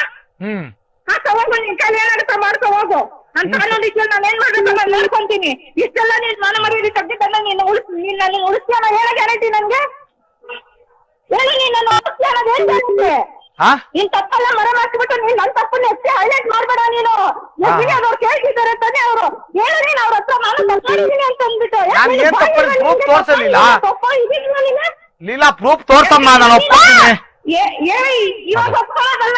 ಹಾ ಹೋಗು ನಿನ್ ಕೈಲಿ ಏನಾಗುತ್ತೆ ಮಾಡ್ಕೊ ಹೋಗು. ಅಂತ ಕಾನೂನು ರೀತಿಯಲ್ಲಿ ನಾನು ಏನ್ ಮಾಡ್ಬೇಕು ನಾನು ಮಾಡ್ಕೊಂತೀನಿ ಇಷ್ಟೆಲ್ಲ ನೀನ್ ಮಾನ ಮರ್ಯಾದೆ ತಗ್ಗಿದ್ದನ್ನ ನೀನು ಉಳಿಸ್ ನೀನ್ ನನ್ನ ಉಳಿಸ್ತೀಯ ಹೇಳ ಗ್ಯಾರಂಟಿ ನನ್ಗೆ ಹೇಳು ನೀನ್ ನನ್ನ ಉಳಿಸ್ತೀಯ ಅನ್ನೋದು ಏನ್ ಗ್ಯಾರಂಟಿ ಹಾ ನೀನ್ ತಪ್ಪಲ್ಲ ಮರ ಮಾಡ್ಬಿಟ್ಟು ನೀನ್ ನನ್ ತಪ್ಪನ್ನ ಹೈಲೈಟ್ ಮಾಡ್ಬೇಡ ನೀನು. ಅವ್ರು ಕೇಳ್ತಿದ್ದಾರೆ ಅಂತಾನೆ ಅವರು. ಹೇಳು ನೀನ್ ಅವ್ರ ಹತ್ರ ನಾನು ತಪ್ಪು ಮಾಡಿದೀನಿ ಅಂತ ಅಂದ್ಬಿಟ್ಟು. ಯಾಕೆ ನಾನ್ ನೀನು ಏನ್ ತಪ್ಪು ಬಾಯಿಗೆ proof ಬಂದಿದ್ದೆ ತೋರ್ಸಲಿಲ್ಲ. ತಪ್ಪು ತಪ್ಪು ಇದೀನಿ ನೀನು? ಲೀಲಾ ಪ್ರೂಫ್ ತೋರ್ಸಮ್ಮ ನಾನು ಒಪ್ಪಿದ್ದೀನಿ ಏ- ಏ, ಇವಾಗ ಒಪ್ಕೊಳ್ಳೋದಲ್ಲ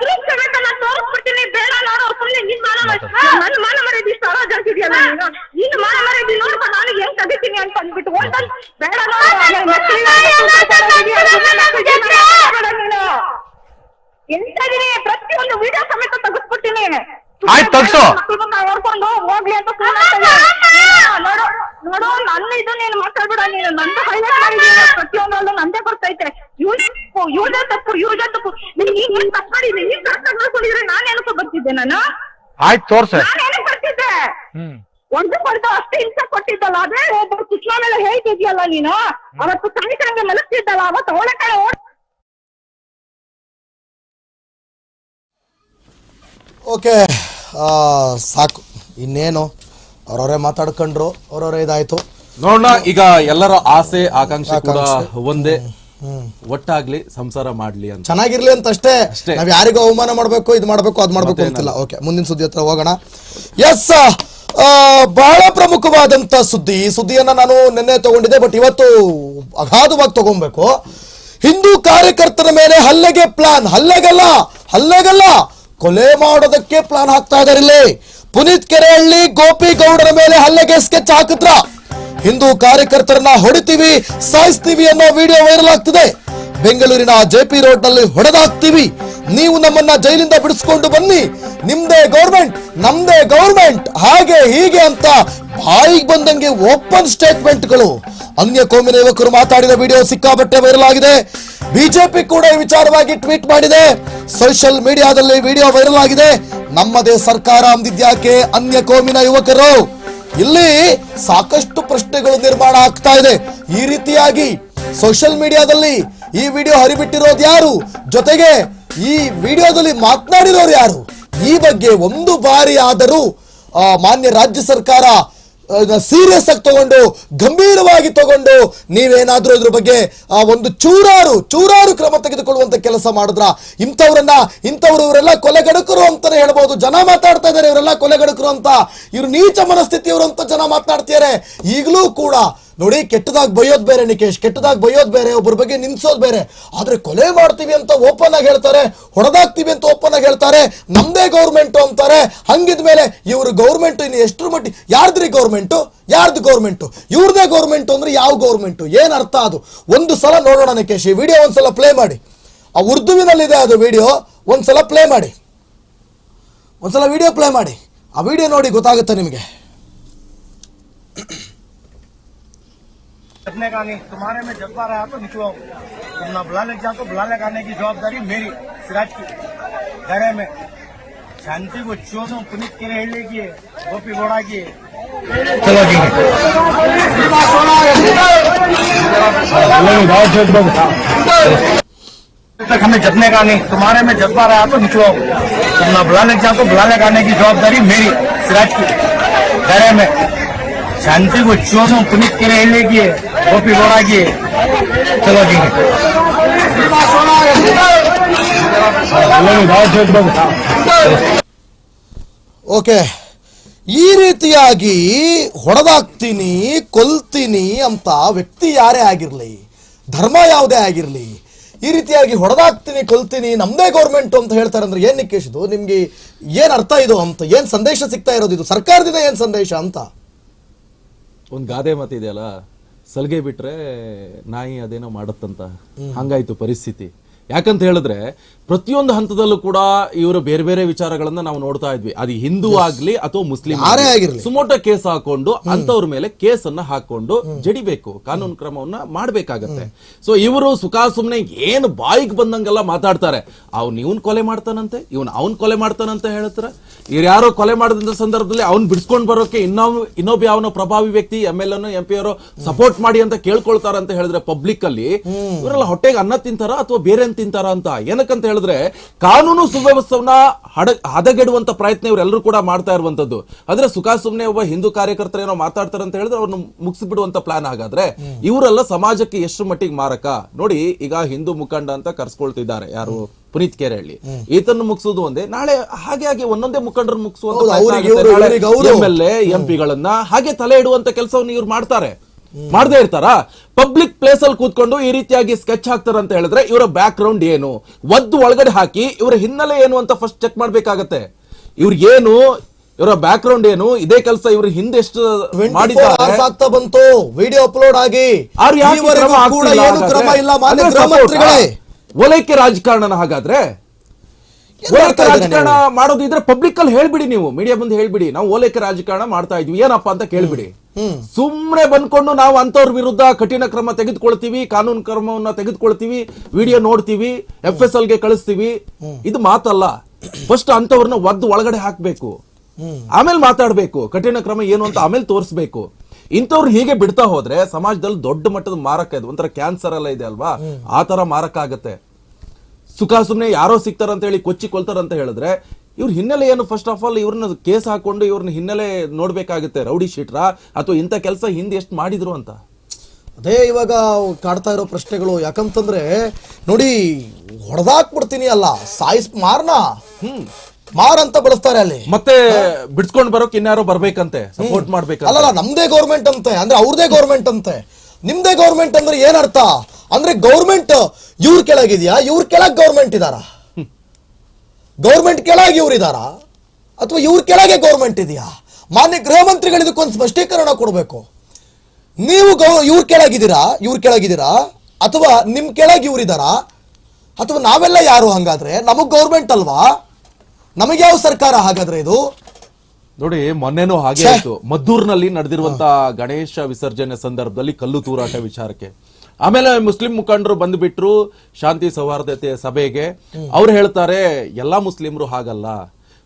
ಪ್ರೂಫ್ ಸಮೇತ ನಾನು ತೋರಿಸ್ಬಿಡ್ತೀನಿ ಬೇಡ ನಾನು ಸುಮ್ಮನೆ ನಿನ್ ಮಾನ ಮರ್ಯಾದೆ ನನ್ನ ಮಾನ ಮರ್ಯಾದೆ ಇಷ್ಟು ಅರಾಜ್ ಇದೆಯಲ್ಲ ನೀನು ನಿನ್ನ ಮಾನ ಮರ್ಯಾದೆ ನೋಡ್ಕೊಂಡು ನಾನು ಹೆಂಗ್ ಕದಿತೀನಿ ಅಂತ ಅಂದ್ಬಿಟ್ಟು ಹೋಗ್ತಾನೆ ಬೇಡ ನೋಡು, ನನ್ನ ಮಕ್ಕಳಿಗೆ ಬೇಡ ನೀನು ಎಂತದಿನಿ ಪ್ರತಿಯೊಂದು ವಿಡಿಯೋ ಸಮೇತ ತೆಗೆಸ್ಬಿಡ್ತೀನಿ ಆಯ್ತ್ ತೆಗ್ಸು. ಮಕ್ಳನ್ನ ನೋಡ್ಕೊಂಡು ಹೋಗ್ಲಿ ಅಂತ ಸುಮ್ನೆ ನೀನು ನೋಡು ನೋಡು ನನ್ನ ಇದು ನೀನು ಮಾತಾಡ್ಬೇಡ ನೀನು ನಂದು ಹೈಲೈಟ್ ಮಾಡಿದೀನಿ ಪ್ರತಿಯೊಂದರಲ್ಲೂ ನಂದೇ ಬರ್ತೈತೆ ಇವ್ನ ತಪ್ಪು ಇವ್ರದೇ ತಪ್ಪು ಇವ್ರದೇ ತಪ್ಪು ನೀನ್ ನೀನ್ ಏನ್ ತಪ್ಪು ಮಾಡಿದ್ರಿ ನೀನ್ ಕರೆಕ್ಟಾಗಿ ನೋಡ್ಕೊಂಡಿದ್ರೆ ನಾನು ಏನಕ್ಕೂ ಬರ್ತಿದ್ದೆ ನಾನು ಆಯ್ತು ತೋರ್ಸೆ. ನಾನು ಏನಕ್ಕೆ ಬರ್ತಿದ್ದೆ? ಹ್ಮ್. ಒಂದು ಕೊಡ್ದು ಅಷ್ಟು ಹಿಂಸೆ ಕೊಟ್ಟಿದ್ದಲ್ಲ ಅದೇ ಒಬ್ಬ ಕೃಷ್ಣ ಮೇಲೆ ಹೇಳ್ತಿದ್ಯಲ್ಲ ನೀನು? ಅವತ್ತು ಸಾಯಿಸಂಗೆ ಮಲಗ್ತಿದ್ದಲ್ಲ ಅವತ್ತು ಅವಳ ಕಡೆ ಓಡ್ ಓಕೆ ಸಾಕು. ಇನ್ನೇನು? ಅವ್ರವರೇ ಮಾತಾಡ್ಕೊಂಡ್ರು ಅವ್ರವರೇ ಇದಾಯ್ತು. ನೋಡೋಣ ಈಗ ಎಲ್ಲರ ಆಸೆ ಆಕಾಂಕ್ಷೆ ಕೂಡ ಆಕಾಂಕ್ಷೆ. ಒಂದೇ. ಒಟ್ಟಾಗ್ಲಿ ಸಂಸಾರ ಮಾಡ್ಲಿ ಅಂತ. ಚೆನ್ನಾಗಿರ್ಲಿ ಅಂತ ಅಷ್ಟೇ. ನಾವ್ ಯಾರಿಗೂ ಅವಮಾನ ಮಾಡ್ಬೇಕು ಇದು ಮಾಡ್ಬೇಕು ಅದ್ ಮಾಡ್ಬೇಕು. ಅಂತಿಲ್ಲ. ಓಕೆ ಮುಂದಿನ ಸುದ್ದಿ ಹತ್ರ ಹೋಗೋಣ. ಎಸ್ ಬಹಳ ಪ್ರಮುಖವಾದಂತ ಸುದ್ದಿ. ಈ ಸುದ್ದಿಯನ್ನ ನಾನು ನಿನ್ನೆ ತಗೊಂಡಿದ್ದೆ ಬಟ್ ಇವತ್ತು ಅಗಾಧವಾಗಿ ತಗೊಬೇಕು. ಹಿಂದೂ ಕಾರ್ಯಕರ್ತರ ಮೇಲೆ ಹಲ್ಲೆಗೆ ಪ್ಲಾನ್ ಹಲ್ಲೆಗಲ್ಲ ಹಲ್ಲೆಗಲ್ಲ. ಕೊಲೆ ಮಾಡೋದಕ್ಕೆ ಪ್ಲಾನ್ ಹಾಕ್ತಾ ಇದಾರೆ ಇಲ್ಲಿ. ಪುನೀತ್ ಕೆರೆಹಳ್ಳಿ ಗೋಪಿ ಗೌಡರ ಮೇಲೆ ಹಲ್ಲೆಗೆ ಸ್ಕೆಚ್ ಹಾಕಿದ್ರ? ಹಿಂದೂ ಕಾರ್ಯಕರ್ತರನ್ನ ಹೊಡಿತೀವಿ, ಸಾಯಿಸ್ತೀವಿ ಅನ್ನೋ ವಿಡಿಯೋ ವೈರಲ್ ಆಗ್ತಿದೆ. ಬೆಂಗಳೂರಿನ ಜೆಪಿ ರೋಡ್ನಲ್ಲಿ ಹೊಡೆದಾಕ್ತೀವಿ. ನೀವು ನಮ್ಮನ್ನ ಜೈಲಿಂದ ಬಿಡಿಸ್ಕೊಂಡು ಬನ್ನಿ. ನಿಮ್ದೇ ಗೌರ್ಮೆಂಟ್, ನಮ್ದೇ ಗೌರ್ಮೆಂಟ್, ಹಾಗೆ ಹೀಗೆ ಅಂತ ಬಾಯಿಗೆ ಬಂದಂಗೆ ಓಪನ್ ಸ್ಟೇಟ್ಮೆಂಟ್ಗಳು. ಅನ್ಯ ಕೋಮಿನ ಯುವಕರು ಮಾತಾಡಿದ ವಿಡಿಯೋ ಸಿಕ್ಕಾಪಟ್ಟೆ ವೈರಲ್ ಆಗಿದೆ. ಬಿಜೆಪಿ ಕೂಡ ಈ ವಿಚಾರವಾಗಿ ಟ್ವೀಟ್ ಮಾಡಿದೆ. ಸೋಷಿಯಲ್ ಮೀಡಿಯಾದಲ್ಲಿ ವಿಡಿಯೋ ವೈರಲ್ ಆಗಿದೆ. ನಮ್ಮದೇ ಸರ್ಕಾರ ಅಂದಿದ್ಯಾಕೆ ಅನ್ಯ ಕೋಮಿನ ಯುವಕರು? ಇಲ್ಲಿ ಸಾಕಷ್ಟು ಪ್ರಶ್ನೆಗಳು ನಿರ್ಮಾಣ ಆಗ್ತಾ ಇದೆ. ಈ ರೀತಿಯಾಗಿ ಸೋಷಿಯಲ್ ಮೀಡಿಯಾದಲ್ಲಿ ಈ ವಿಡಿಯೋ ಹರಿಬಿಟ್ಟಿರೋದು ಯಾರು? ಜೊತೆಗೆ ಈ ವಿಡಿಯೋದಲ್ಲಿ ಮಾತನಾಡಿರೋರು ಯಾರು? ಈ ಬಗ್ಗೆ ಒಂದು ಬಾರಿ ಆದರೂ ಮಾನ್ಯ ರಾಜ್ಯ ಸರ್ಕಾರ ಸೀರಿಯಸ್ ಆಗಿ ತಗೊಂಡು ಗಂಭೀರವಾಗಿ ತಗೊಂಡು ನೀವೇನಾದ್ರೂ ಇದ್ರ ಬಗ್ಗೆ ಆ, ಒಂದು ಚೂರಾರು ಚೂರಾರು ಕ್ರಮ ತೆಗೆದುಕೊಳ್ಳುವಂತ ಕೆಲಸ ಮಾಡಿದ್ರ ಇಂಥವ್ರನ್ನ ಇಂಥವ್ರು ಇವರೆಲ್ಲ ಕೊಲೆಗಡಕರು ಅಂತಾನೆ ಹೇಳ್ಬೋದು. ಜನ ಮಾತಾಡ್ತಾ ಇದ್ದಾರೆ ಇವರೆಲ್ಲ ಕೊಲೆಗಡಕರು ಅಂತ. ಇವ್ರು ನೀಚ ಮನಸ್ಥಿತಿಯವರು ಅಂತ ಜನ ಮಾತನಾಡ್ತಿದ್ದಾರೆ ಈಗಲೂ ಕೂಡ ನೋಡಿ, ಕೆಟ್ಟದಾಗಿ ಬೈಯೋದು ಬೇರೆ ನಿಕೇಶ್, ಕೆಟ್ಟದಾಗಿ ಬೈಯೋದು ಬೇರೆ ಒಬ್ಬರ ಬಗ್ಗೆ ನಿಲ್ಸೋದು ಬೇರೆ. ಆದ್ರೆ ಕೊಲೆ ಮಾಡ್ತೀವಿ ಅಂತ ಓಪನ್ ಆಗಿ ಹೇಳ್ತಾರೆ, ಹೊಡೆದಾಕ್ತೀವಿ ಅಂತ ಓಪನ್ ಆಗಿ ಹೇಳ್ತಾರೆ, ನಮ್ದೇ ಗೌರ್ಮೆಂಟು ಅಂತಾರೆ. ಹಂಗಿದ್ಮೇಲೆ ಇವರು ಗೌರ್ಮೆಂಟು ಇನ್ನು ಎಷ್ಟರ ಮಟ್ಟಿ ಯಾರ್ದ್ರಿ ಗೌರ್ಮೆಂಟು? ಯಾರ್ದು ಗೌರ್ಮೆಂಟು? ಇವ್ರದೇ ಗೌರ್ಮೆಂಟು ಅಂದ್ರೆ ಯಾವ ಗೌರ್ಮೆಂಟು? ಏನು ಅರ್ಥ ಅದು? ಒಂದು ಸಲ ನೋಡೋಣ ನಿಕೇಶ್, ಈ ವಿಡಿಯೋ ಒಂದ್ಸಲ ಪ್ಲೇ ಮಾಡಿ. ಆ ಉರ್ದುವಿನಲ್ಲಿದೆ ಅದು ವಿಡಿಯೋ, ಒಂದ್ಸಲ ಪ್ಲೇ ಮಾಡಿ. ಒಂದ್ಸಲ ವಿಡಿಯೋ ಪ್ಲೇ ಮಾಡಿ. ಆ ವಿಡಿಯೋ ನೋಡಿ ಗೊತ್ತಾಗುತ್ತೆ ನಿಮಗೆ. करने का नहीं तुम्हारे में जज्बा रहा तो निकलो। तुम ना बुला ले जाओ तो बुला लगाने की जवाबदारी मेरी सिराज की। घरे में। शांति को चोदो पुनित के हेळले की गोपी घोड़ा की। ठीक है। तक हमें जपने का नहीं तुम्हारे में जज्बा रहा तो निकलो। तुम ना बुला ले जाओ तो बुला लगाने की जवाबदारी मेरी सिराज की। घरे में। शांति को चोदो पुनित के हेळले की गोपी घोड़ा की ಚಲೋ ठीक है ಓಕೆ ಈ ರೀತಿಯಾಗಿ ಹೊಡೆದಾಕ್ತೀನಿ ಕೊಲ್ತೀನಿ ಅಂತ ವ್ಯಕ್ತಿ ಯಾರೇ ಆಗಿರಲಿ ಧರ್ಮ ಯಾವುದೇ ಆಗಿರಲಿ ಈ ರೀತಿಯಾಗಿ ಹೊಡೆದಾಕ್ತೀನಿ ಕೊಲ್ತೀನಿ ನಮ್ದೇ ಗೌರ್ಮೆಂಟ್ ಅಂತ ಹೇಳ್ತಾರೆ ಅಂದ್ರೆ ಏನ್ ನಿಕೇಶ್ ಇದು ನಿಮ್ಗೆ ಏನ್ ಅರ್ಥ ಇದು ಅಂತ ಏನ್ ಸಂದೇಶ ಸಿಗ್ತಾ ಇರೋದು ಇದು ಸರ್ಕಾರದಿಂದ ಏನ್ ಸಂದೇಶ ಅಂತ ಒಂದ್ ಗಾದೆ ಮಾತಿದೆಯಲ್ಲ ಸಲ್ಗೆ ಬಿಟ್ರೆ ನಾಯಿ ಅದೇನೋ ಮಾಡತ್ತಂತ. ಹಂಗಾಯ್ತು ಪರಿಸ್ಥಿತಿ. ಯಾಕಂತ ಹೇಳಿದ್ರೆ ಪ್ರತಿಯೊಂದು ಹಂತದಲ್ಲೂ ಕೂಡ ಇವರು ಬೇರೆ ಬೇರೆ ವಿಚಾರಗಳನ್ನ ನಾವು ನೋಡ್ತಾ ಇದ್ವಿ. ಅದು ಹಿಂದೂ ಆಗ್ಲಿ ಅಥವಾ ಮುಸ್ಲಿಂ ಸುಮೋಟ ಕೇಸ್ ಹಾಕೊಂಡು ಅಂತವ್ರ ಮೇಲೆ ಕೇಸ್ ಅನ್ನ ಹಾಕೊಂಡು ಜಡಿಬೇಕು. ಕಾನೂನು ಕ್ರಮವನ್ನ ಮಾಡ್ಬೇಕಾಗತ್ತೆ. ಸೊ ಇವರು ಸುಖ ಸುಮ್ನೆ ಏನು ಬಾಯಿಗೆ ಬಂದಂಗೆಲ್ಲ ಮಾತಾಡ್ತಾರೆ. ಅವ್ನ್ ಇವನ್ ಕೊಲೆ ಮಾಡ್ತಾನಂತೆ ಇವನ್ ಅವನ್ ಕೊಲೆ ಮಾಡ್ತಾನಂತ ಹೇಳ್ತಾರೆ. ಇವ್ರು ಯಾರೋ ಕೊಲೆ ಮಾಡಿದಂತ ಸಂದರ್ಭದಲ್ಲಿ ಅವ್ನ್ ಬಿಡ್ಸ್ಕೊಂಡ್ ಬರೋಕೆ ಇನ್ನೊಬ್ ಇನ್ನೊಬ್ಬ ಯಾವನೋ ಪ್ರಭಾವಿ ವ್ಯಕ್ತಿ ಎಂ ಎಲ್ ಎಂ ಪಿ ಅವರು ಸಪೋರ್ಟ್ ಮಾಡಿ ಅಂತ ಕೇಳ್ಕೊಳ್ತಾರ ಅಂತ ಹೇಳಿದ್ರೆ ಪಬ್ಲಿಕ್ ಅಲ್ಲಿ ಇವರೆಲ್ಲ ಹೊಟ್ಟೆಗೆ ಅನ್ನ ತಿಂತಾರ ಅಥವಾ ಬೇರೆ ತಿಂತಾರ ಅಂತ? ಏನಕ್ಕಂತ ಹೇಳಿದ್ರೆ ಕಾನೂನು ಸುವ್ಯವಸ್ಥವನ್ನ ಹಡ ಹದಗೆಡುವಂತ ಪ್ರಯತ್ನ ಇವರೆಲ್ಲರೂ ಕೂಡ ಮಾಡ್ತಾ ಇರುವಂತದ್ದು ಅಂದ್ರೆ ಸುಖ ಸುಮ್ನೆ ಒಬ್ಬ ಹಿಂದೂ ಕಾರ್ಯಕರ್ತರು ಏನೋ ಮಾತಾಡ್ತಾರೆ ಅಂತ ಹೇಳಿದ್ರೆ ಅವ್ರನ್ನ ಮುಗಿಸ್ಬಿಡುವಂತ ಪ್ಲಾನ್ ಆಗಾದ್ರೆ ಇವರೆಲ್ಲ ಸಮಾಜಕ್ಕೆ ಎಷ್ಟು ಮಟ್ಟಿಗೆ ಮಾರಕ? ನೋಡಿ ಈಗ ಹಿಂದೂ ಮುಖಂಡ ಅಂತ ಕರ್ಸ್ಕೊಳ್ತಿದ್ದಾರೆ ಯಾರು? ಪುನೀತ್ ಕೆರೆಹಳ್ಳಿ ಈತನ್ನು ಮುಗಿಸೋದು ಒಂದೇ. ನಾಳೆ ಹಾಗೆ ಹಾಗೆ ಒಂದೊಂದೇ ಮುಖಂಡರು ಮುಗಿಸುವಂತ ಎಲ್ ಎಂ ಪಿಗಳನ್ನ ಹಾಗೆ ತಲೆ ಇಡುವಂತ ಕೆಲಸವನ್ನು ಇವ್ರು ಮಾಡ್ತಾರೆ. ಮಾಡದೇ ಇರ್ತಾರ? ಪಬ್ಲಿಕ್ ಪ್ಲೇಸ್ ಅಲ್ಲಿ ಕೂತ್ಕೊಂಡು ಈ ರೀತಿಯಾಗಿ ಸ್ಕೆಚ್ ಹಾಕ್ತಾರಂತ ಹೇಳಿದ್ರೆ ಇವರ ಬ್ಯಾಕ್ ಗ್ರೌಂಡ್ ಏನು? ಒದ್ದು ಒಳಗಡೆ ಹಾಕಿ ಇವರ ಹಿನ್ನೆಲೆ ಏನು ಅಂತ ಫಸ್ಟ್ ಚೆಕ್ ಮಾಡ್ಬೇಕಾಗತ್ತೆ. ಇವ್ರಿಗೇನು ಇವರ ಬ್ಯಾಕ್ ಗ್ರೌಂಡ್ ಏನು? ಇದೇ ಕೆಲಸ ಇವ್ರ ಹಿಂದೆ ಎಷ್ಟು 24 ಮಾಡಿದ್ದಾರೆ? ಆಗ್ತಾ ಬಂತು. ವಿಡಿಯೋ ಅಪ್ಲೋಡ್ ಆಗಿ. ಒಲೈಕೆ ಈವರೆಗೂ ಕ್ರಮ ಕೂಡ ಏನು ಕ್ರಮ ಇಲ್ಲ. ಮಾನ್ಯ ಗೃಹ ಮಂತ್ರಿಗಳೇ ಆ? ರಾಜಕಾರಣ ಹಾಗಾದ್ರೆ ಏನ್ ಓಲೈಕೆ ಮಾಡ್ತಾ ಇದ್ದೀರಾ ರಾಜಕಾರಣ ಮಾಡೋದು ಮಾಡೋದಿದ್ರೆ ಪಬ್ಲಿಕ್ ಅಲ್ಲಿ ಹೇಳ್ಬಿಡಿ ನೀವು. ಮೀಡಿಯಾ ಬಂದು ಹೇಳ್ಬಿಡಿ. ನಾವು ಓಲೈಕೆ ರಾಜಕಾರಣ ಮಾಡ್ತಾ ಇದ್ವಿ. ಏನಪ್ಪಾ ಅಂತ ಕೇಳ್ಬಿಡಿ. ಸುಮ್ನೆ ಬಂದ್ಕೊಂಡು ನಾವು ಅಂತವ್ರ ವಿರುದ್ಧ ಕಠಿಣ ಕ್ರಮ ತೆಗೆದುಕೊಳ್ತೀವಿ ಕಾನೂನು ಕ್ರಮವನ್ನ ತೆಗೆದುಕೊಳ್ತೀವಿ ವಿಡಿಯೋ ನೋಡ್ತೀವಿ ಎಫ್ ಎಸ್ ಎಲ್ಗೆ ಕಳಿಸ್ತೀವಿ. ಇದು ಮಾತಲ್ಲ. ಫಸ್ಟ್ ಅಂತವ್ರನ್ನ ಒದ್ದು ಒಳಗಡೆ ಹಾಕ್ಬೇಕು. ಆಮೇಲೆ ಮಾತಾಡ್ಬೇಕು. ಕಠಿಣ ಕ್ರಮ ಏನು ಅಂತ ಆಮೇಲೆ ತೋರಿಸ್ಬೇಕು. ಇಂಥವ್ರು ಹೀಗೆ ಬಿಡ್ತಾ ಹೋದ್ರೆ ಸಮಾಜದಲ್ಲಿ ದೊಡ್ಡ ಮಟ್ಟದ ಮಾರಕ ಇದೆ. ಒಂಥರ ಕ್ಯಾನ್ಸರ್ ಎಲ್ಲ ಇದೆ ಅಲ್ವಾ? ಆ ತರ ಮಾರಕ ಆಗತ್ತೆ. ಸುಖ ಸುಮ್ಮನೆ ಯಾರೋ ಸಿಗ್ತಾರ ಅಂತ ಹೇಳಿ ಕೊಚ್ಚಿ ಕೊಲ್ತಾರ ಅಂತ ಹೇಳಿದ್ರೆ ಇವ್ರ ಹಿನ್ನೆಲೆ ಏನು? ಫಸ್ಟ್ ಆಫ್ ಆಲ್ ಇವ್ರನ್ನ ಕೇಸ್ ಹಾಕೊಂಡು ಇವ್ರನ್ನ ಹಿನ್ನೆಲೆ ನೋಡ್ಬೇಕಾಗುತ್ತೆ ರೌಡಿ ಶೀಟ್ರಾ ಅಥವಾ ಇಂಥ ಕೆಲಸ ಹಿಂದೆ ಎಷ್ಟು ಮಾಡಿದ್ರು ಅಂತ? ಅದೇ ಇವಾಗ ಕಾಡ್ತಾ ಇರೋ ಪ್ರಶ್ನೆಗಳು. ಯಾಕಂತಂದ್ರೆ ನೋಡಿ ಹೊಡೆದಾಕ್ಬಿಡ್ತೀನಿ ಅಲ್ಲ. ಸಾಯಿಸ್ ಮಾರ್ನ? ಮಾರ್ ಅಂತ ಬಳಸ್ತಾರೆ ಅಲ್ಲಿ. ಮತ್ತೆ ಬಿಡ್ಸ್ಕೊಂಡ್ ಬರೋಕ್ ಇನ್ಯಾರೋ ಬರ್ಬೇಕಂತೆ ಸಪೋರ್ಟ್ ಮಾಡ್ಬೇಕು ಅಲ್ಲ ನಮ್ದೇ ಗೌರ್ಮೆಂಟ್ ಅಂತೆ. ಅಂದ್ರೆ ಅವ್ರದೇ ಗೌರ್ಮೆಂಟ್ ಅಂತೆ. ನಿಮ್ದೇ ಗೌರ್ಮೆಂಟ್ ಅಂದ್ರೆ ಏನರ್ಥ ಅಂದ್ರೆ ಗೌರ್ಮೆಂಟ್ ಇವ್ರ ಕೆಳಗಿದ್ಯಾ? ಇವ್ರ ಕೆಳಗ್ ಗೌರ್ಮೆಂಟ್ ಇದಾರ? ಗೌರ್ಮೆಂಟ್ ಕೆಳಗೆ ಇವ್ರು ಇದಾರ? ಅಥವಾ ಇವ್ರ ಕೆಳಗೆ ಗೌರ್ಮೆಂಟ್ ಇದೆಯಾ? ಮಾನ್ಯ ಗೃಹ ಮಂತ್ರಿಗಳು ಇದಕ್ಕೊಂದು ಸ್ಪಷ್ಟೀಕರಣ ಕೊಡಬೇಕು. ನೀವು ಗೌ, ಇವ್ರ ಕೆಳಗಿದ್ದೀರಾ? ಇವ್ರ ಕೆಳಗಿದ್ದೀರಾ? ಅಥವಾ ನಿಮ್ ಕೆಳಗೆ ಇವ್ರಿದಾರ ಅಥವಾ ನಾವೆಲ್ಲ ಯಾರು ಹಂಗಾದ್ರೆ? ನಮಗ್ ಗೌರ್ಮೆಂಟ್ ಅಲ್ವಾ? ನಮಗೆ ಸರ್ಕಾರ ಹಾಗಾದ್ರೆ ಇದು? ನೋಡಿ ಮೊನ್ನೆನೂ ಹಾಗೆ. ಆಯ್ತು. ಮದ್ದೂರ್ನಲ್ಲಿ ನಡೆದಿರುವಂತ ಗಣೇಶ ವಿಸರ್ಜನೆ ಸಂದರ್ಭದಲ್ಲಿ ಕಲ್ಲು ತೂರಾಟ ವಿಚಾರಕ್ಕೆ. ಆಮೇಲೆ ಮುಸ್ಲಿಂ ಮುಖಂಡರು ಬಂದ್ಬಿಟ್ರು ಶಾಂತಿ ಸೌಹಾರ್ದತೆ ಸಭೆಗೆ. ಅವ್ರು ಹೇಳ್ತಾರೆ ಎಲ್ಲಾ ಮುಸ್ಲಿಮರು ಹಾಗಲ್ಲ.